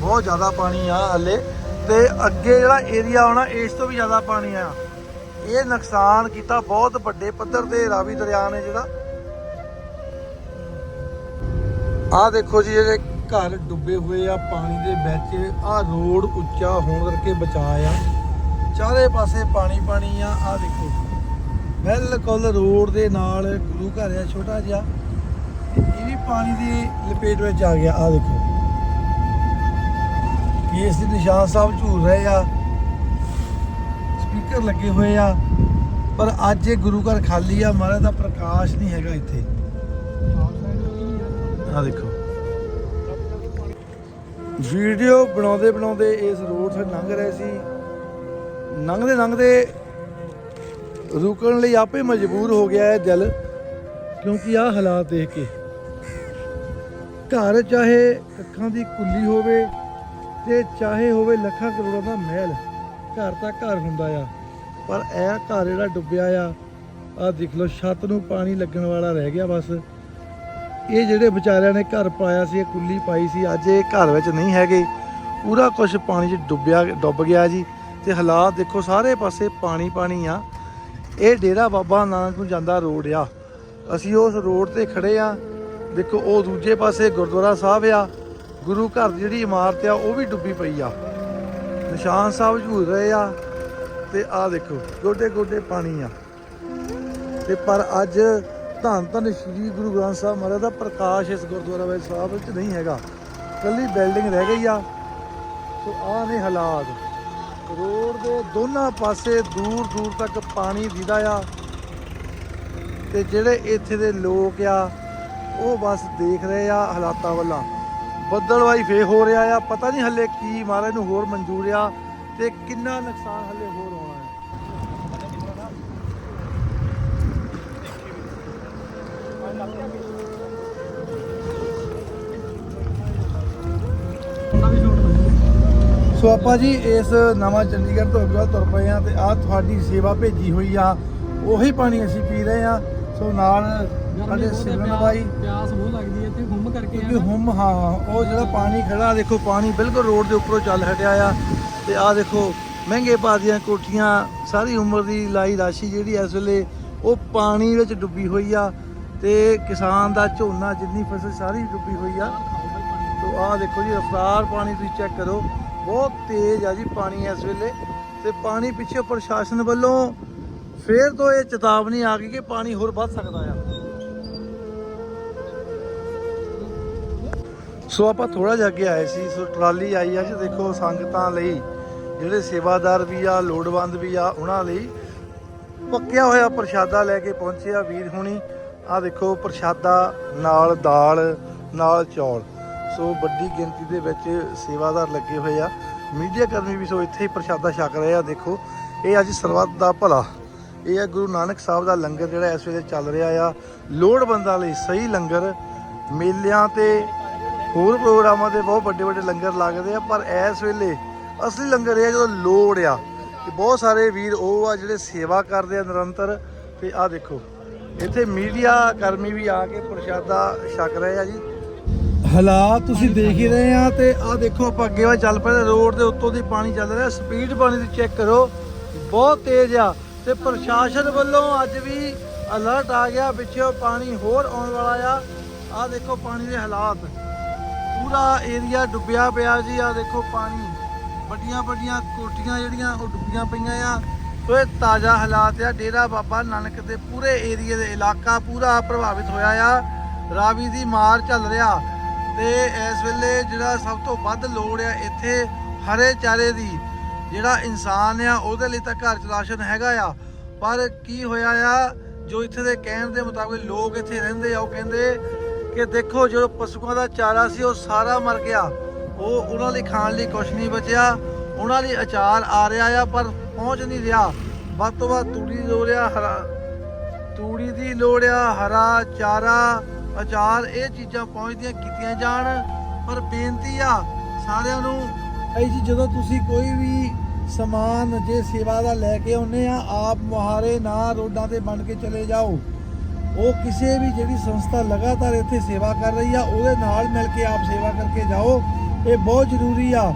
ਬਹੁਤ ਜ਼ਿਆਦਾ ਪਾਣੀ ਆ ਹੱਲੇ। ਤੇ ਅੱਗੇ ਜਿਹੜਾ ਏਰੀਆ ਆਉਣਾ ਇਸ ਤੋਂ ਵੀ ਜ਼ਿਆਦਾ ਪਾਣੀ ਆ। ਇਹ ਨੁਕਸਾਨ ਕੀਤਾ ਬਹੁਤ ਵੱਡੇ ਪੱਧਰ ਤੇ, ਰਾਵੀ ਦਰਿਆ ਨੇ ਜਿਹੜਾ। ਆਹ ਦੇਖੋ ਜੀ ਜਿਹੜੇ ਘਰ ਡੁੱਬੇ ਹੋਏ ਆ, ਪਾਣੀ ਦੇ ਵਿੱਚ। ਆਹ ਰੋਡ ਉੱਚਾ ਹੋਣ ਕਰਕੇ ਬਚਾ ਆ। ਚਾਰੇ ਪਾਸੇ ਪਾਣੀ ਪਾਣੀ ਆ, ਆਹ ਦੇਖੋ। ਬਿਲਕੁਲ ਰੋਡ ਦੇ ਨਾਲ ਗੁਰੂ ਘਰ ਆ, ਛੋਟਾ ਜਿਹਾ। ਇਹ ਵੀ ਪਾਣੀ ਦੀ ਲਪੇਟ ਵਿੱਚ ਆ ਗਿਆ, ਆਹ ਦੇਖੋ। ਕੇਸ ਦੇ ਨਿਸ਼ਾਨ ਸਾਹਿਬ ਝੂਲ ਰਹੇ ਆ। ਸਪੀਕਰ ਲੱਗੇ ਹੋਏ ਆ। ਪਰ ਅੱਜ ਇਹ ਗੁਰੂ ਘਰ ਖਾਲੀ ਆ, ਮਹਾਰਾਜ ਦਾ ਪ੍ਰਕਾਸ਼ ਨਹੀਂ ਹੈਗਾ ਇੱਥੇ। ਆ ਦੇਖੋ। ਵੀਡੀਓ ਬਣਾਉਂਦੇ ਬਣਾਉਂਦੇ ਇਸ ਰੋਡ ਤੇ ਲੰਘ ਰਹੇ ਸੀ। ਲੰਘਦੇ ਲੰਘਦੇ ਰੁਕਣ ਲਈ ਆਪੇ ਮਜਬੂਰ ਹੋ ਗਿਆ ਹੈ ਦਿਲ ਕਿਉਂਕਿ ਆਹ ਹਾਲਾਤ ਦੇਖ ਕੇ। ਘਰ ਚਾਹੇ ਅੱਖਾਂ ਦੀ ਕੁੱਲੀ ਹੋਵੇ ਤੇ ਚਾਹੇ ਹੋਵੇ ਲੱਖਾਂ ਕਰੋੜਾਂ ਦਾ ਮਹਿਲ, ਘਰ ਤਾਂ ਘਰ ਹੁੰਦਾ ਆ। ਪਰ ਇਹ ਘਰ ਜਿਹੜਾ ਡੁੱਬਿਆ ਆ ਆ ਦੇਖ ਲਓ, ਛੱਤ ਨੂੰ ਪਾਣੀ ਲੱਗਣ ਵਾਲਾ ਰਹਿ ਗਿਆ ਬਸ। ਇਹ ਜਿਹੜੇ ਵਿਚਾਰਿਆਂ ਨੇ ਘਰ ਪਾਇਆ ਸੀ, ਇਹ ਕੁੱਲੀ ਪਾਈ ਸੀ, ਅੱਜ ਇਹ ਘਰ ਵਿੱਚ ਨਹੀਂ ਹੈਗੇ। ਪੂਰਾ ਕੁਝ ਪਾਣੀ 'ਚ ਡੁੱਬਿਆ, ਡੁੱਬ ਗਿਆ ਜੀ। ਤੇ ਹਾਲਾਤ ਦੇਖੋ, ਸਾਰੇ ਪਾਸੇ ਪਾਣੀ ਪਾਣੀ ਆ। ਇਹ ਡੇਰਾ ਬਾਬਾ ਨਾਨਕ ਨੂੰ ਜਾਂਦਾ ਰੋਡ ਆ। ਅਸੀਂ ਉਸ ਰੋਡ ਤੇ ਖੜੇ ਆ। ਦੇਖੋ, ਉਹ ਦੂਜੇ ਪਾਸੇ ਗੁਰਦੁਆਰਾ ਸਾਹਿਬ ਆ। ਗੁਰੂ ਘਰ ਦੀ ਜਿਹੜੀ ਇਮਾਰਤ ਆ, ਉਹ ਵੀ ਡੁੱਬੀ ਪਈ ਆ। ਨਿਸ਼ਾਨ ਸਾਹਿਬ ਝੂਲ ਰਹੇ ਆ। ਤੇ ਆਹ ਦੇਖੋ, ਗੋਡੇ ਗੋਡੇ ਪਾਣੀ ਆ। ਤੇ ਪਰ ਅੱਜ ਧੰਨ ਧੰਨ ਸ੍ਰੀ ਗੁਰੂ ਗ੍ਰੰਥ ਸਾਹਿਬ ਮਹਾਰਾਜ ਦਾ ਪ੍ਰਕਾਸ਼ ਇਸ ਗੁਰਦੁਆਰਾ ਵਿੱਚ ਸਾਹਿਬ ਵਿੱਚ ਨਹੀਂ ਹੈਗਾ। ਕੱਲੀ ਬਿਲਡਿੰਗ ਰਹਿ ਗਈ ਆ। ਸੋ ਆ ਨੇ ਹਾਲਾਤ। ਰੋਡ ਦੇ ਦੋਨਾਂ ਪਾਸੇ ਦੂਰ ਦੂਰ ਤੱਕ ਪਾਣੀ ਦਿਦਾ ਆ। ਤੇ ਜਿਹੜੇ ਇੱਥੇ ਦੇ ਲੋਕ ਆ, ਉਹ ਬਸ ਦੇਖ ਰਹੇ ਆ ਹਾਲਾਤਾਂ ਵੱਲਾਂ। ਬੱਦਲਵਾਈ ਫੇ ਹੋ ਰਿਹਾ ਆ। ਪਤਾ ਨਹੀਂ ਹੱਲੇ ਕੀ ਮਹਾਰਾਜ ਨੂੰ ਹੋਰ ਮਨਜ਼ੂਰ ਆ। ਤੇ ਕਿੰਨਾ ਨੁਕਸਾਨ ਹੱਲੇ ਹੋਰ ਸੋ ਆਪਾਂ ਜੀ ਇਸ ਨਵਾਂ ਚੰਡੀਗੜ੍ਹ ਤੋਂ ਅੱਗੇ ਤੁਰ ਪਏ ਆ ਤੇ ਆ ਤੁਹਾਡੀ ਸੇਵਾ ਭੇਜੀ ਹੋਈ ਆ ਉਹੀ ਪਾਣੀ ਅਸੀਂ ਪੀ ਰਹੇ ਆ ਸੋ ਨਾਲ ਸਾਡੇ ਸਿਮਰਨ ਬਾਈ। ਪਿਆਸ ਬਹੁਤ ਲੱਗਦੀ ਹੈ ਇੱਥੇ ਘੁੰਮ ਕਰਕੇ ਕਿਉਂਕਿ ਹੁਮ ਹਾਂ ਉਹ ਜਿਹੜਾ ਪਾਣੀ ਖੜਾ ਦੇਖੋ ਪਾਣੀ ਬਿਲਕੁਲ ਰੋਡ ਦੇ ਉੱਪਰੋਂ ਚੱਲ ਹਟਿਆ ਆ। ਤੇ ਆ ਦੇਖੋ ਮਹਿੰਗੇ ਭਾਅ ਦੀਆਂ ਕੋਠੀਆਂ ਸਾਰੀ ਉਮਰ ਦੀ ਲਾਈ ਰਾਸ਼ੀ ਜਿਹੜੀ ਇਸ ਵੇਲੇ ਉਹ ਪਾਣੀ ਵਿੱਚ ਡੁੱਬੀ ਹੋਈ ਆ। ਤੇ ਕਿਸਾਨ ਦਾ ਝੋਨਾ ਜਿੰਨੀ ਫਸਲ ਸਾਰੀ ਡੁੱਬੀ ਹੋਈ ਆ। ਤੋ ਆਹ ਦੇਖੋ ਜੀ ਰਫਤਾਰ ਪਾਣੀ ਤੁਸੀਂ ਚੈੱਕ ਕਰੋ। ਬਹੁਤ ਤੇਜ਼ ਆ ਜੀ ਪਾਣੀ ਇਸ ਵੇਲੇ ਤੇ ਪਾਣੀ ਪਿੱਛੇ ਪ੍ਰਸ਼ਾਸਨ ਵੱਲੋਂ ਫੇਰ ਤੋਂ ਇਹ ਚੇਤਾਵਨੀ ਆ ਗਈ ਕਿ ਪਾਣੀ ਹੋਰ ਵੱਧ ਸਕਦਾ ਆ। ਸੋ ਆਪਾਂ ਥੋੜਾ ਜਿਹਾ ਅੱਗੇ ਆਏ ਸੀ, ਸੋ ਟਰਾਲੀ ਆਈ ਆ ਜੀ, ਦੇਖੋ ਸੰਗਤਾਂ ਲਈ, ਜਿਹੜੇ ਸੇਵਾਦਾਰ ਵੀ ਆ, ਲੋੜਵੰਦ ਵੀ ਆ, ਉਹਨਾਂ ਲਈ ਪੱਕਿਆ ਹੋਇਆ ਪ੍ਰਸ਼ਾਦਾ ਲੈ ਕੇ ਪਹੁੰਚਿਆ ਵੀਰ ਹੁਣੀ। ਆ ਦੇਖੋ ਪ੍ਰਸ਼ਾਦਾ ਨਾਲ ਦਾਲ, ਨਾਲ ਚੌਲ। ਸੋ ਵੱਡੀ ਗਿਣਤੀ ਦੇ ਵਿੱਚ ਸੇਵਾਦਾਰ ਲੱਗੇ ਹੋਏ ਆ। ਮੀਡੀਆ ਕਰਮੀ ਵੀ ਸੋ ਇੱਥੇ ਹੀ ਪ੍ਰਸ਼ਾਦਾ ਛਕ ਰਹੇ ਆ, ਦੇਖੋ। ਇਹ ਅੱਜ ਸਰਬੱਤ ਦਾ ਭਲਾ। ਇਹ ਆ ਗੁਰੂ ਨਾਨਕ ਸਾਹਿਬ ਦਾ ਲੰਗਰ ਜਿਹੜਾ ਇਸ ਵੇਲੇ ਚੱਲ ਰਿਹਾ ਆ। ਲੋੜਵੰਦਾਂ ਲਈ ਸਹੀ ਲੰਗਰ। ਮੇਲਿਆਂ ਤੇ ਹੋਰ ਪ੍ਰੋਗਰਾਮਾਂ ਤੇ ਬਹੁਤ ਵੱਡੇ ਵੱਡੇ ਲੰਗਰ ਲੱਗਦੇ ਆ, ਪਰ ਇਸ ਵੇਲੇ ਅਸਲੀ ਲੰਗਰ ਇਹ ਆ ਜਦੋਂ ਲੋੜ ਆ। ਤੇ ਬਹੁਤ ਸਾਰੇ ਵੀਰ ਉਹ ਆ ਜਿਹੜੇ ਸੇਵਾ ਕਰਦੇ ਆ ਨਿਰੰਤਰ। ਤੇ ਆ ਦੇਖੋ, ਇੱਥੇ ਮੀਡੀਆ ਕਰਮੀ ਵੀ ਆ ਕੇ ਪ੍ਰਸ਼ਾਦਾ ਛਕ ਰਹੇ ਆ ਜੀ। ਹਾਲਾਤ ਤੁਸੀਂ ਦੇਖ ਹੀ ਰਹੇ ਆ ਤੇ ਆ ਦੇਖੋ ਆਪਾਂ ਅੱਗੇ ਵਾ ਚੱਲ ਪਏ ਰੋਡ ਦੇ ਉੱਤੋਂ ਦੀ ਪਾਣੀ ਚੱਲ ਰਿਹਾ ਸਪੀਡ ਪਾਣੀ ਦੀ ਚੈੱਕ ਕਰੋ। ਬਹੁਤ ਤੇਜ਼ ਆ ਤੇ ਪ੍ਰਸ਼ਾਸਨ ਵੱਲੋਂ ਅੱਜ ਵੀ ਅਲਰਟ ਆ ਗਿਆ ਪਿੱਛੇ ਪਾਣੀ ਹੋਰ ਆਉਣ ਵਾਲਾ ਆ। ਆ ਦੇਖੋ ਪਾਣੀ ਦੇ ਹਾਲਾਤ। ਪੂਰਾ ਏਰੀਆ ਡੁੱਬਿਆ ਪਿਆ ਜੀ ਆ ਦੇਖੋ ਪਾਣੀ। ਵੱਡੀਆਂ ਵੱਡੀਆਂ ਕੋਠੀਆਂ ਜਿਹੜੀਆਂ ਉਹ ਡੁੱਬੀਆਂ ਪਈਆਂ ਆ। ਸੋ ਇਹ ਤਾਜ਼ਾ ਹਾਲਾਤ ਆ। ਡੇਰਾ ਬਾਬਾ ਨਾਨਕ ਦੇ ਪੂਰੇ ਏਰੀਏ ਦੇ ਇਲਾਕਾ ਪੂਰਾ ਪ੍ਰਭਾਵਿਤ ਹੋਇਆ ਆ। ਰਾਵੀ ਦੀ ਮਾਰ ਚੱਲ ਰਿਹਾ। ਤੇ ਇਸ ਵੇਲੇ ਜਿਹੜਾ ਸਭ ਤੋਂ ਵੱਧ ਲੋੜ ਆ ਇੱਥੇ ਹਰੇ ਚਾਰੇ ਦੀ, ਜਿਹੜਾ ਇਨਸਾਨ ਆ, ਉਹਦੇ ਲਈ ਤਾਂ ਘਰ ਚ ਰਾਸ਼ਨ ਹੈਗਾ ਆ। ਪਰ ਕੀ ਹੋਇਆ ਆ, ਜੋ ਇੱਥੇ ਦੇ ਕਹਿਣ ਦੇ ਮੁਤਾਬਿਕ ਲੋਕ ਇੱਥੇ ਰਹਿੰਦੇ ਆ, ਉਹ ਕਹਿੰਦੇ ਕਿ ਦੇਖੋ, ਜੋ ਪਸ਼ੂਆਂ ਦਾ ਚਾਰਾ ਸੀ, ਉਹ ਸਾਰਾ ਮਰ ਗਿਆ। ਉਹ ਉਹਨਾਂ ਲਈ ਖਾਣ ਲਈ ਕੁਝ ਨਹੀਂ ਬਚਿਆ, ਉਹਨਾਂ ਲਈ ਅਚਾਰ ਆ ਰਿਹਾ ਆ, ਪਰ ਪਹੁੰਚ ਨਹੀਂ ਰਿਹਾ। ਵੱਧ ਤੋਂ ਵੱਧ ਤੂੜੀ ਦੀ ਲੋੜ ਆ, ਹਰਾ ਤੂੜੀ ਦੀ ਲੋੜ ਆ, ਹਰਾ ਚਾਰਾ ਆਚਾਰ ਇਹ ਚੀਜ਼ਾਂ ਪਹੁੰਚਦੀਆਂ ਕੀਤੀਆਂ ਜਾਣ, ਪਰ ਬੇਨਤੀ ਆ ਸਾਰਿਆਂ ਨੂੰ ਇਹ ਜੀ, ਜਦੋਂ ਤੁਸੀਂ ਕੋਈ ਵੀ ਸਮਾਨ ਜੇ ਸੇਵਾ ਦਾ ਲੈ ਕੇ ਆਉਨੇ ਆ, ਆਪ ਮੁਹਾਰੇ ਨਾ ਰੋਡਾਂ ਤੇ ਬਣ ਕੇ ਚਲੇ ਜਾਓ। ਉਹ ਕਿਸੇ ਵੀ ਜਿਹੜੀ ਸੰਸਥਾ ਲਗਾਤਾਰ ਇੱਥੇ ਸੇਵਾ ਕਰ ਰਹੀ ਆ, ਉਹਦੇ ਨਾਲ ਮਿਲ ਕੇ ਆਪ ਸੇਵਾ ਕਰਕੇ ਜਾਓ। ਇਹ ਬਹੁਤ ਜ਼ਰੂਰੀ ਆ,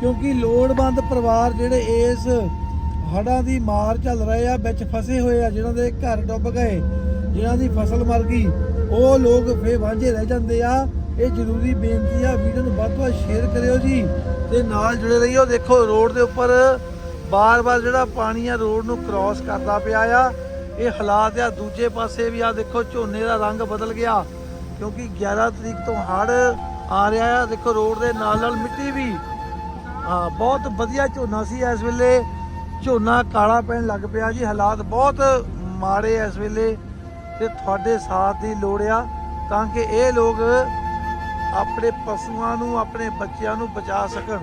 ਕਿਉਂਕਿ ਲੋੜਵੰਦ ਪਰਿਵਾਰ ਜਿਹੜੇ ਇਸ ਹੜ੍ਹਾਂ ਦੀ ਮਾਰ ਚੱਲ ਰਹੇ ਆ, ਵਿੱਚ ਫਸੇ ਹੋਏ ਆ, ਜਿਨ੍ਹਾਂ ਦੇ ਘਰ ਡੁੱਬ ਗਏ, ਜਿਨ੍ਹਾਂ ਦੀ ਫਸਲ ਮਰ ਗਈ ਉਹ ਲੋਕ ਫੇ ਵਾਂਝੇ ਰਹਿ ਜਾਂਦੇ ਆ। ਇਹ ਜ਼ਰੂਰੀ ਬੇਨਤੀ ਆ, ਵੀਡੀਓ ਨੂੰ ਵੱਧ ਤੋਂ ਵੱਧ ਸ਼ੇਅਰ ਕਰਿਓ ਜੀ। ਤੇ ਨਾਲ ਜੁੜੇ ਰਹੀਓ। ਦੇਖੋ, ਰੋਡ ਦੇ ਉੱਪਰ ਬਾਰ-ਬਾਰ ਜਿਹੜਾ ਪਾਣੀ ਆ, ਰੋਡ ਨੂੰ ਕ੍ਰਾਸ ਕਰਦਾ ਪਿਆ ਆ। ਇਹ ਹਾਲਾਤ ਆ। ਦੂਜੇ ਪਾਸੇ ਵੀ ਆ, ਦੇਖੋ, ਝੋਨੇ ਦਾ ਰੰਗ ਬਦਲ ਗਿਆ। ਕਿਉਂਕਿ 11 ਤਰੀਕ ਤੋਂ ਹੜ ਆ ਰਿਹਾ ਆ। ਦੇਖੋ, ਰੋਡ ਦੇ ਨਾਲ ਨਾਲ ਮਿੱਟੀ ਵੀ। ਹਾਂ, ਬਹੁਤ ਵਧੀਆ ਝੋਨਾ ਸੀ ਇਸ ਵੇਲੇ। ਝੋਨਾ ਕਾਲਾ ਪੈਣ ਲੱਗ ਪਿਆ ਜੀ। ਹਾਲਾਤ ਬਹੁਤ ਮਾੜੇ ਇਸ ਵੇਲੇ। ਤੇ ਤੁਹਾਡੇ ਸਾਥ ਦੀ ਲੋੜ ਆ ਤਾਂ ਕਿ ਇਹ ਲੋਕ ਆਪਣੇ ਪਸ਼ੂਆਂ ਨੂੰ, ਆਪਣੇ ਬੱਚਿਆਂ ਨੂੰ ਬਚਾ ਸਕਣ।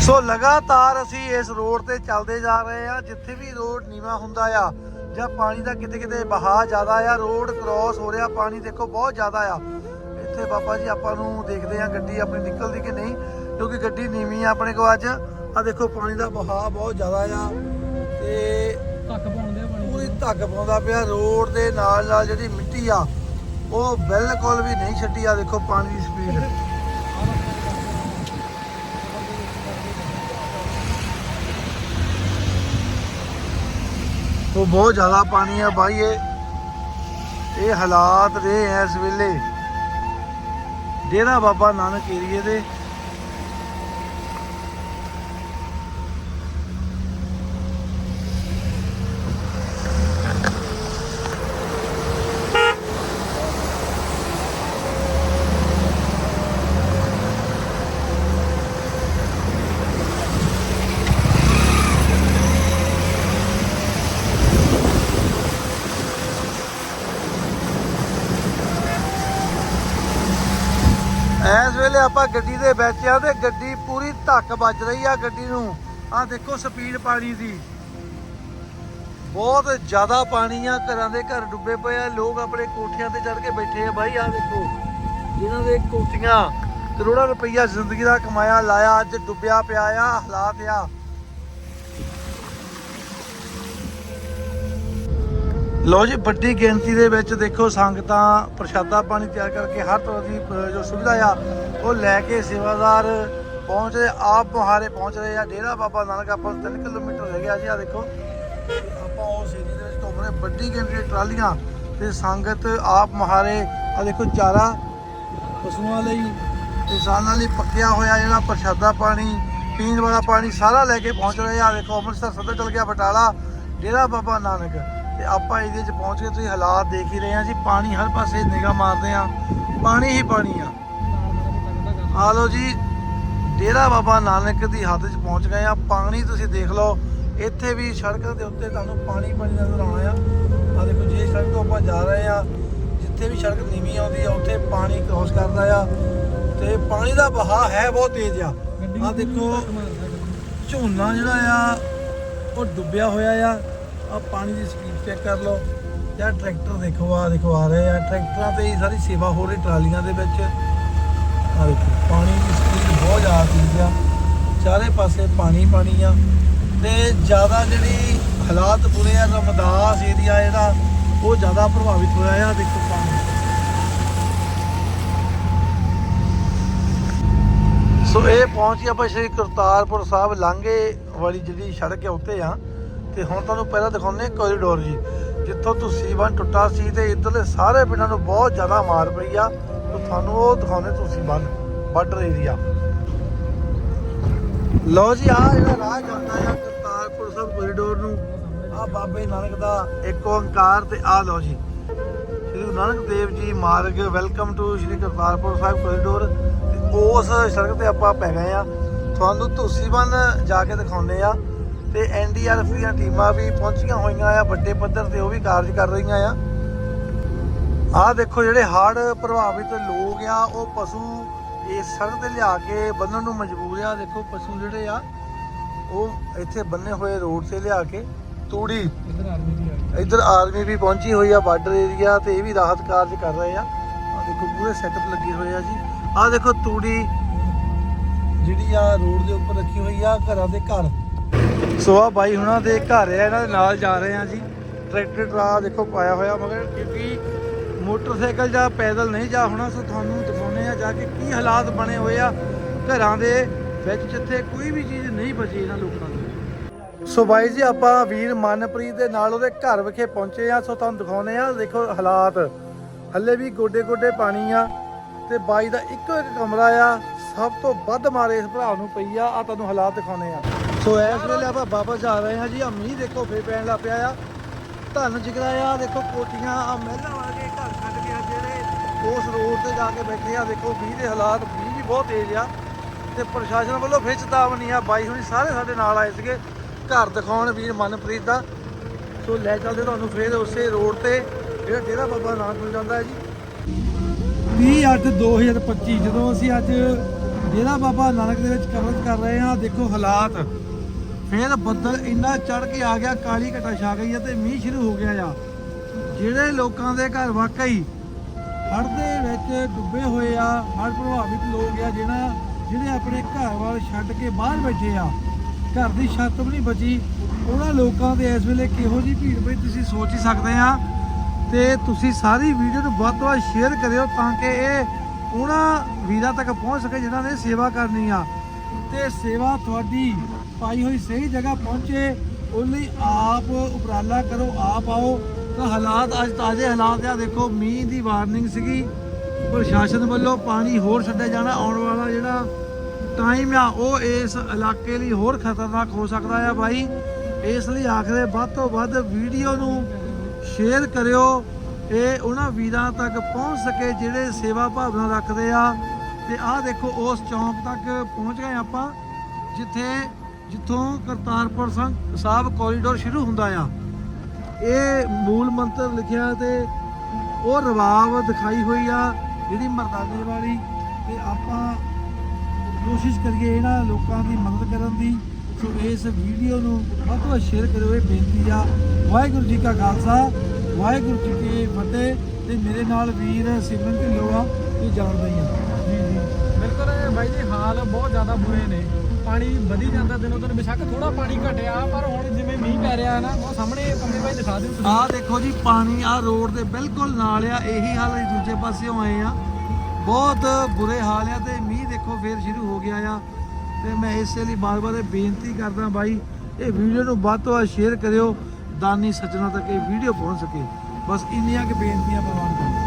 ਸੋ ਲਗਾਤਾਰ ਅਸੀਂ ਇਸ ਰੋਡ ਤੇ ਚੱਲਦੇ ਜਾ ਰਹੇ ਆ, ਜਿੱਥੇ ਵੀ ਰੋਡ ਨੀਵਾ ਹੁੰਦਾ ਆ ਜਾਂ ਪਾਣੀ ਦਾ ਕਿਤੇ ਕਿਤੇ ਬਹਾਅ ਜ਼ਿਆਦਾ ਆ, ਰੋਡ ਕ੍ਰਾਸ ਹੋ ਰਿਹਾ, ਪਾਣੀ ਦੇਖੋ ਬਹੁਤ ਜ਼ਿਆਦਾ ਆ। ਇੱਥੇ ਬਾਬਾ ਜੀ ਆਪਾਂ ਨੂੰ ਦੇਖਦੇ ਆ ਗੱਡੀ ਆਪਣੀ ਨਿਕਲਦੀ ਕਿ ਨਹੀਂ, ਕਿਉਂਕਿ ਗੱਡੀ ਨੀਵੀਂ ਆ ਆਪਣੇ ਕੋਲ ਅੱਜ। ਆ ਦੇਖੋ ਪਾਣੀ ਦਾ ਬਹਾਅ ਬਹੁਤ ਜ਼ਿਆਦਾ ਆ ਤੇ ਧੱਕ ਪਾਉਂਦੇ ਪੂਰੀ ਧੱਕ ਪਾਉਂਦਾ ਪਿਆ। ਰੋਡ ਦੇ ਨਾਲ ਨਾਲ ਜਿਹੜੀ ਮਿੱਟੀ ਆ, ਉਹ ਬਿਲਕੁਲ ਵੀ ਨਹੀਂ ਛੱਡੀ। ਆ ਦੇਖੋ ਪਾਣੀ ਦੀ ਸਪੀਡ ਉਹ ਬਹੁਤ ਜ਼ਿਆਦਾ ਪਾਣੀ ਆ ਬਾਈ ਇਹ। ਇਹ ਹਾਲਾਤ ਨੇ ਇਸ ਵੇਲੇ। ਡੇਰਾ ਬਾਬਾ ਨਾਨਕ ਏਰੀਏ ਦੇ ਇਸ ਵੇਲੇ ਆਪਾਂ ਗੱਡੀ ਦੇ ਵਿੱਚ ਆ ਤੇ ਗੱਡੀ ਪੂਰੀ ਧੱਕ ਵੱਜ ਰਹੀ ਆ ਗੱਡੀ ਨੂੰ। ਆ ਦੇਖੋ ਸਪੀਡ ਪਾਣੀ ਦੀ। ਬਹੁਤ ਜ਼ਿਆਦਾ ਪਾਣੀ ਆ, ਘਰਾਂ ਦੇ ਘਰ ਡੁੱਬੇ ਪਏ ਆ, ਲੋਕ ਆਪਣੇ ਕੋਠਿਆਂ ਤੇ ਚੜ ਕੇ ਬੈਠੇ ਆ। ਬਾਈ ਆ ਦੇਖੋ, ਜਿਨ੍ਹਾਂ ਦੇ ਕੋਠੀਆਂ ਕਰੋੜਾਂ ਰੁਪਈਆ ਜ਼ਿੰਦਗੀ ਦਾ ਕਮਾਇਆ, ਲਾਇਆ, ਅੱਜ ਡੁੱਬਿਆ ਪਿਆ ਆ, ਹਾਲਾਤ ਆ। ਲੋ ਜੀ, ਵੱਡੀ ਗਿਣਤੀ ਦੇ ਵਿੱਚ ਦੇਖੋ, ਸੰਗਤਾਂ ਪ੍ਰਸ਼ਾਦਾ ਪਾਣੀ ਤਿਆਰ ਕਰਕੇ ਹਰ ਤਰ੍ਹਾਂ ਦੀ ਜੋ ਸੁਵਿਧਾ ਆ, ਉਹ ਲੈ ਕੇ ਸੇਵਾਦਾਰ ਪਹੁੰਚ ਰਹੇ, ਆਪ ਮੁਹਾਰੇ ਪਹੁੰਚ ਰਹੇ ਆ। ਡੇਰਾ ਬਾਬਾ ਨਾਨਕ ਆਪਾਂ ਨੂੰ 3 ਕਿਲੋਮੀਟਰ ਰਹਿ ਗਿਆ ਜੀ ਆ ਦੇਖੋ। ਆਪਾਂ ਉਸ ਏਰੀਏ ਦੇ ਵਿੱਚ ਘੁੰਮ ਰਹੇ, ਵੱਡੀ ਗਿਣਤੀ ਦੀਆਂ ਟਰਾਲੀਆਂ ਤੇ ਸੰਗਤ ਆਪ ਮੁਹਾਰੇ ਆ ਦੇਖੋ, ਚਾਰਾ ਪਸ਼ੂਆਂ ਲਈ, ਕਿਸਾਨਾਂ ਲਈ ਪੱਕਿਆ ਹੋਇਆ ਜਿਹੜਾ ਪ੍ਰਸ਼ਾਦਾ ਪਾਣੀ, ਪੀਣ ਵਾਲਾ ਪਾਣੀ ਸਾਰਾ ਲੈ ਕੇ ਪਹੁੰਚ ਰਹੇ ਆ। ਦੇਖੋ, ਅੰਮ੍ਰਿਤਸਰ ਸਦਰ ਚਲ ਗਿਆ ਬਟਾਲਾ, ਡੇਰਾ ਬਾਬਾ ਨਾਨਕ। ਤੇ ਆਪਾਂ ਇਹਦੇ 'ਚ ਪਹੁੰਚ ਕੇ ਤੁਸੀਂ ਹਾਲਾਤ ਦੇਖ ਹੀ ਰਹੇ ਆ ਜੀ, ਪਾਣੀ ਹਰ ਪਾਸੇ ਨਿਗਾਹ ਮਾਰਦੇ ਆ ਪਾਣੀ ਹੀ ਪਾਣੀ ਆ। ਆ ਲਓ ਜੀ, ਡੇਰਾ ਬਾਬਾ ਨਾਨਕ ਦੀ ਹੱਦ 'ਚ ਪਹੁੰਚ ਗਏ ਆ ਪਾਣੀ ਤੁਸੀਂ ਦੇਖ ਲਓ, ਇੱਥੇ ਵੀ ਸੜਕ ਦੇ ਉੱਤੇ ਤੁਹਾਨੂੰ ਪਾਣੀ ਪਾਣੀ ਨਜ਼ਰ ਆਉਣਾ ਆ ਆ ਦੇਖੋ ਜੇ ਸੜਕ ਤੋਂ ਆਪਾਂ ਜਾ ਰਹੇ ਆ ਜਿੱਥੇ ਵੀ ਸੜਕ ਨੀਵੀਂ ਆਉਂਦੀ ਆ, ਉੱਥੇ ਪਾਣੀ ਕ੍ਰੋਸ ਕਰਦਾ ਆ। ਤੇ ਪਾਣੀ ਦਾ ਵਹਾਅ ਹੈ ਬਹੁਤ ਤੇਜ਼ ਆ। ਆ ਦੇਖੋ, ਝੋਨਾ ਜਿਹੜਾ ਆ, ਉਹ ਡੁੱਬਿਆ ਹੋਇਆ ਆ। ਆ ਪਾਣੀ ਦੀ ਸਪੀਡ ਚੈੱਕ ਕਰ ਲਓ। ਜਾਂ ਟਰੈਕਟਰ ਦੇਖੋ ਆ ਦੇਖੋ, ਆ ਰਹੇ ਆ ਟਰੈਕਟਰਾਂ ਤੇ ਹੀ ਸਾਰੀ ਸੇਵਾ ਹੋ ਰਹੀ ਟਰਾਲੀਆਂ ਦੇ ਵਿੱਚ। ਆ ਦੇਖੋ, ਪਾਣੀ ਦੀ ਸਪੀਡ ਬਹੁਤ ਜ਼ਿਆਦਾ ਤੇਜ਼ ਆ। ਚਾਰੇ ਪਾਸੇ ਪਾਣੀ ਪਾਣੀ ਆ। ਤੇ ਜ਼ਿਆਦਾ ਜਿਹੜੀ ਹਾਲਾਤ ਬੁਰੇ ਆ ਰਮਦਾਸ ਏਰੀਆ ਜਿਹੜਾ, ਉਹ ਜ਼ਿਆਦਾ ਪ੍ਰਭਾਵਿਤ ਹੋਇਆ ਆ ਦੇਖੋ ਪਾਣੀ। ਸੋ ਇਹ ਪਹੁੰਚੀ ਆਪਾਂ ਸ਼੍ਰੀ ਕਰਤਾਰਪੁਰ ਸਾਹਿਬ, ਲਾਂਘੇ ਵਾਲੀ ਜਿਹੜੀ ਸੜਕ ਹੈ ਉੱਤੇ ਆ। ਤੇ ਹੁਣ ਤੁਹਾਨੂੰ ਪਹਿਲਾਂ ਦਿਖਾਉਂਦੇ ਕੋਰੀਡੋਰ ਜੀ, ਜਿੱਥੋਂ ਤੁਸੀਂ ਬੰਨ ਟੁੱਟਾ ਸੀ ਤੇ ਇੱਧਰਲੇ ਸਾਰੇ ਪਿੰਡਾਂ ਨੂੰ ਬਹੁਤ ਜ਼ਿਆਦਾ ਮਾਰ ਪਈ ਆ। ਤੇ ਤੁਹਾਨੂੰ ਉਹ ਦਿਖਾਉਂਦੇ ਤੁਸੀਂ ਬੰਨ ਬਾਰਡਰ ਏਰੀਆ ਲਓ ਜੀ ਆ ਜਿਹੜਾ ਰਾਹ ਜਾਂਦਾ ਆ ਕਰਤਾਰਪੁਰ ਸਾਹਿਬ ਕੋਰੀਡੋਰ ਨੂੰ ਆ ਬਾਬੇ ਨਾਨਕ ਦਾ ਇੱਕ ਓੰਕਾਰ ਤੇ ਆ ਲਓ ਜੀ। ਸ੍ਰੀ ਗੁਰੂ Nanak Dev ji Marg welcome to Sri Kartarpur Sahib corridor ਤੇ ਉਸ ਸੜਕ ਤੇ ਆਪਾਂ ਪੈ ਗਏ ਆ। ਤੁਹਾਨੂੰ ਤੁਸੀਬਨ ਜਾ ਕੇ ਦਿਖਾਉਂਦੇ ਆ। ਤੇ ਐਨਡੀਆਰਐਫ ਦੀਆਂ ਟੀਮਾਂ ਵੀ ਪਹੁੰਚੀਆਂ ਹੋਈਆਂ ਆ ਵੱਡੇ ਪੱਧਰ ਤੇ ਉਹ ਵੀ ਕਾਰਜ ਕਰ ਰਹੀਆਂ ਆ। ਆਹ ਦੇਖੋ ਜਿਹੜੇ ਹੜ੍ਹ ਪ੍ਰਭਾਵਿਤ ਲੋਕ ਆ ਉਹ ਪਸ਼ੂ ਇਸ ਸੜਕ ਤੇ ਲਿਆ ਕੇ ਬੰਨਣ ਨੂੰ ਮਜਬੂਰ ਆ। ਦੇਖੋ ਪਸ਼ੂ ਜਿਹੜੇ ਆ ਉਹ ਇੱਥੇ ਬੰਨੇ ਹੋਏ ਰੋਡ ਤੇ ਲਿਆ ਕੇ ਤੂੜੀ। ਇਧਰ ਆਰਮੀ ਵੀ ਪਹੁੰਚੀ ਹੋਈ ਆ ਬਾਰਡਰ ਏਰੀਆ ਤੇ ਇਹ ਵੀ ਰਾਹਤ ਕਾਰਜ ਕਰ ਰਹੇ ਆ। ਆ ਦੇਖੋ ਪੂਰੇ ਸੈਟਅਪ ਲੱਗੇ ਹੋਏ ਆ ਜੀ। ਆ ਦੇਖੋ ਤੂੜੀ ਜਿਹੜੀ ਆ ਰੋਡ ਦੇ ਉੱਪਰ ਰੱਖੀ ਹੋਈ ਆ ਘਰਾਂ ਦੇ ਘਰ। ਸੋ ਆ ਬਾਈ ਹੁਣਾਂ ਦੇ ਘਰ ਆ, ਇਹਨਾਂ ਦੇ ਨਾਲ ਜਾ ਰਹੇ ਆ ਜੀ। ਟਰੈਕਟਰ ਟਰਾ ਦੇਖੋ ਪਾਇਆ ਹੋਇਆ, ਮਗਰ ਕਿਉਂਕਿ ਮੋਟਰਸਾਈਕਲ ਜਾਂ ਪੈਦਲ ਨਹੀਂ ਜਾ ਹੋਣਾ, ਸੋ ਤੁਹਾਨੂੰ ਦਿਖਾਉਣੇ ਆ ਜਾ ਕੇ ਕੀ ਹਾਲਾਤ ਬਣੇ ਹੋਏ ਆ ਘਰਾਂ ਦੇ ਵਿੱਚ, ਜਿੱਥੇ ਕੋਈ ਵੀ ਚੀਜ਼ ਨਹੀਂ ਬਚੀ ਇਹਨਾਂ ਲੋਕਾਂ ਦੀ ਸੋ ਬਾਈ ਜੀ, ਆਪਾਂ ਵੀਰ ਮਨਪ੍ਰੀਤ ਦੇ ਨਾਲ ਉਹਦੇ ਘਰ ਵਿਖੇ ਪਹੁੰਚੇ ਆ ਸੋ ਤੁਹਾਨੂੰ ਦਿਖਾਉਨੇ ਆ ਦੇਖੋ ਹਾਲਾਤ। ਹੱਲੇ ਵੀ ਗੋਡੇ ਗੋਡੇ ਪਾਣੀ ਆ ਤੇ ਬਾਈ ਦਾ ਇੱਕੋ ਇੱਕ ਕਮਰਾ ਆ, ਸਭ ਤੋਂ ਵੱਧ ਮਾਰੇ ਇਸ ਭਰਾ ਨੂੰ ਪਈ ਆ ਆ ਤੁਹਾਨੂੰ ਹਾਲਾਤ ਦਿਖਾਉਨੇ ਆ ਸੋ ਇਸ ਵੇਲੇ ਆਪਾਂ ਵਾਪਸ ਜਾ ਰਹੇ ਹਾਂ ਜੀ। ਆ ਮੀਂਹ ਦੇਖੋ, ਫੇਰ ਪੈਣ ਲੱਗ ਪਿਆ ਆ। ਧੰਨ ਜਿਗਰਾ ਆ। ਦੇਖੋ ਕੋਟੀਆਂ ਆ ਮਹਿਲਾਂ ਵਰਗੇ ਘਰ ਛੱਡ ਕੇ ਆ ਜਿਹੜੇ ਉਸ ਰੋਡ ਤੇ ਜਾ ਕੇ ਬੈਠੇ ਆ। ਦੇਖੋ, ਮੀਂਹ ਦੇ ਹਾਲਾਤ, ਮੀਂਹ ਵੀ ਬਹੁਤ ਤੇਜ਼ ਆ। ਤੇ ਪ੍ਰਸ਼ਾਸਨ ਵੱਲੋਂ ਫਿਰ ਚੇਤਾਵਨੀ ਆ। ਬਾਈ ਹੁਣੀ ਸਾਰੇ ਸਾਡੇ ਨਾਲ ਆਏ ਸੀਗੇ। ਘਰ ਦਿਖਾਉਣ ਵੀਰ ਮਨਪ੍ਰੀਤ ਦਾ। ਸੋ ਲੈ ਚੱਲਦੇ ਤੁਹਾਨੂੰ ਫਿਰ ਉਸੇ ਰੋਡ ਤੇ। ਜਿਹੜਾ ਡੇਰਾ ਬਾਬਾ ਨਾਨਕ ਮਿਲ ਜਾਂਦਾ ਹੈ ਜੀ। 30 8 2025 ਜਦੋਂ ਅਸੀਂ ਅੱਜ ਡੇਰਾ ਬਾਬਾ ਨਾਨਕ ਦੇ ਵਿੱਚ ਕਵਰੇਜ ਕਰ ਰਹੇ ਹਾਂ, ਦੇਖੋ ਹਾਲਾਤ। ਫਿਰ ਬੱਦਲ ਇੰਨਾ ਚੜ ਕੇ ਆ ਗਿਆ, ਕਾਲੀ ਘਟਾ ਛਾ ਗਈ ਹੈ ਤੇ ਮੀਂਹ ਸ਼ੁਰੂ ਹੋ ਗਿਆ ਆ। ਜਿਹੜੇ ਲੋਕਾਂ ਦੇ ਘਰ ਵਾਕਈ ਹੜ੍ਹ ਦੇ ਵਿੱਚ ਡੁੱਬੇ ਹੋਏ ਆ, ਹੜ੍ਹ ਪ੍ਰਭਾਵਿਤ ਲੋਕ ਆ ਜਿਹੜਾ ਜਿਹੜੇ ਆਪਣੇ ਘਰ ਵਾਲ ਛੱਡ ਕੇ ਬਾਹਰ ਬੈਠੇ ਆ, ਘਰ ਦੀ ਛੱਤ ਵੀ ਨਹੀਂ ਬਚੀ, ਉਹਨਾਂ ਲੋਕਾਂ ਦੇ ਇਸ ਵੇਲੇ ਕਿਹੋ ਜੀ ਭੀੜ ਪਈ ਤੁਸੀਂ ਸੋਚ ਹੀ ਸਕਦੇ ਆ। ਤੇ ਤੁਸੀਂ ਸਾਰੀ ਵੀਡੀਓ ਨੂੰ ਵੱਧ ਤੋਂ ਵੱਧ ਸ਼ੇਅਰ ਕਰਿਓ ਤਾਂ ਕਿ ਇਹ ਉਹਨਾਂ ਵੀਰਾਂ ਤੱਕ ਪਹੁੰਚ ਸਕੇ ਜਿਨ੍ਹਾਂ ਨੇ ਸੇਵਾ ਕਰਨੀ ਆ। ਤੇ ਸੇਵਾ ਤੁਹਾਡੀ ਪਾਈ ਹੋਈ ਸਹੀ ਜਗ੍ਹਾ ਪਹੁੰਚੇ, ਉਹ ਲਈ ਆਪ ਉਪਰਾਲਾ ਕਰੋ, ਆਪ ਆਓ। ਤਾਂ ਹਾਲਾਤ ਅੱਜ ਤਾਜ਼ੇ ਹਾਲਾਤ ਆ। ਦੇਖੋ, ਮੀਂਹ ਦੀ ਵਾਰਨਿੰਗ ਸੀਗੀ। ਪ੍ਰਸ਼ਾਸਨ ਵੱਲੋਂ ਪਾਣੀ ਹੋਰ ਛੱਡਿਆ ਜਾਣਾ, ਆਉਣ ਵਾਲਾ ਜਿਹੜਾ ਟਾਈਮ ਆ, ਉਹ ਇਸ ਇਲਾਕੇ ਲਈ ਹੋਰ ਖਤਰਨਾਕ ਹੋ ਸਕਦਾ ਆ ਬਾਈ। ਇਸ ਲਈ ਆਖਦੇ ਵੱਧ ਤੋਂ ਵੱਧ ਵੀਡੀਓ ਨੂੰ ਸ਼ੇਅਰ ਕਰਿਓ ਇਹ ਉਹਨਾਂ ਵੀਰਾਂ ਤੱਕ ਪਹੁੰਚ ਸਕੇ ਜਿਹੜੇ ਸੇਵਾ ਭਾਵਨਾ ਰੱਖਦੇ ਆ। ਤੇ ਆਹ ਦੇਖੋ, ਉਸ ਚੌਂਕ ਤੱਕ ਪਹੁੰਚ ਗਏ ਆਪਾਂ, ਜਿੱਥੇ ਜਿੱਥੋਂ ਕਰਤਾਰਪੁਰ ਸਾਹਿਬ ਕੋਰੀਡੋਰ ਸ਼ੁਰੂ ਹੁੰਦਾ ਆ, ਇਹ ਮੂਲ ਮੰਤਰ ਲਿਖਿਆ ਤੇ ਉਹ ਰਵਾਬ ਦਿਖਾਈ ਹੋਈ ਆ ਜਿਹੜੀ ਮਰਦਾਨੇ ਵਾਲੀ, ਤੇ ਆਪਾਂ ਕੋਸ਼ਿਸ਼ ਕਰੀਏ ਇਹਨਾਂ ਲੋਕਾਂ ਦੀ ਮਦਦ ਕਰਨ ਦੀ। ਸੋ ਇਸ ਵੀਡੀਓ ਨੂੰ ਵੱਧ ਤੋਂ ਵੱਧ ਸ਼ੇਅਰ ਕਰਿਓ, ਇਹ ਬੇਨਤੀ ਆ। ਵਾਹਿਗੁਰੂ ਜੀ ਕਾ ਖਾਲਸਾ, ਵਾਹਿਗੁਰੂ ਜੀ ਕੀ ਫਤਿਹ। ਤੇ ਮੇਰੇ ਨਾਲ ਵੀਰ ਸਿਮਰਨ ਢਿੱਲੋਂ ਆ ਇਹ ਜਾਣਦਾ ਹੀ ਆ। ਜੀ ਜੀ। ਬਿਲਕੁਲ, ਇਹ ਬਾਈ ਜੀ, ਹਾਲ ਬਹੁਤ ਜ਼ਿਆਦਾ ਬੁਰੇ ਨੇ। ਪਾਣੀ ਵਧੀ ਜਾਂਦਾ ਦਿਨੋਂ ਦਿਨ, ਬੇਸ਼ੱਕ ਥੋੜਾ ਪਾਣੀ ਘਟਿਆ, ਪਰ ਹੁਣ ਜਿਵੇਂ ਮੀਂਹ ਪੈ ਰਿਹਾ ਨਾ, ਉਹ ਸਾਹਮਣੇ ਪੰਮੇ ਬਾਈ ਦਿਖਾ ਦਿਓ ਤੁਸੀਂ। ਆਹ ਦੇਖੋ ਜੀ, ਪਾਣੀ ਆ ਰੋਡ ਦੇ ਬਿਲਕੁਲ ਨਾਲ ਆ, ਇਹੀ ਹਾਲ ਅਸੀਂ ਦੂਜੇ ਪਾਸਿਓਂ ਆਏ ਆ। ਬਹੁਤ ਬੁਰੇ ਹਾਲ ਆ ਤੇ ਮੀਂਹ ਦੇਖੋ ਫੇਰ ਸ਼ੁਰੂ ਹੋ ਗਿਆ ਆ। ਤੇ ਮੈਂ ਇਸੇ ਲਈ ਬਾਰ-ਬਾਰ ਬੇਨਤੀ ਕਰਦਾ ਬਾਈ, ਇਹ ਵੀਡੀਓ ਨੂੰ ਵੱਧ ਤੋਂ ਵੱਧ ਸ਼ੇਅਰ ਕਰਿਓ, ਦਾਨੀ ਸੱਜਣਾ ਤੱਕ ਇਹ ਵੀਡੀਓ ਪਹੁੰਚ ਸਕੇ। ਬਸ ਇੰਨੀਆਂ ਕਿ ਬੇਨਤੀਆਂ ਪ੍ਰਵਾਨ ਕਰੋ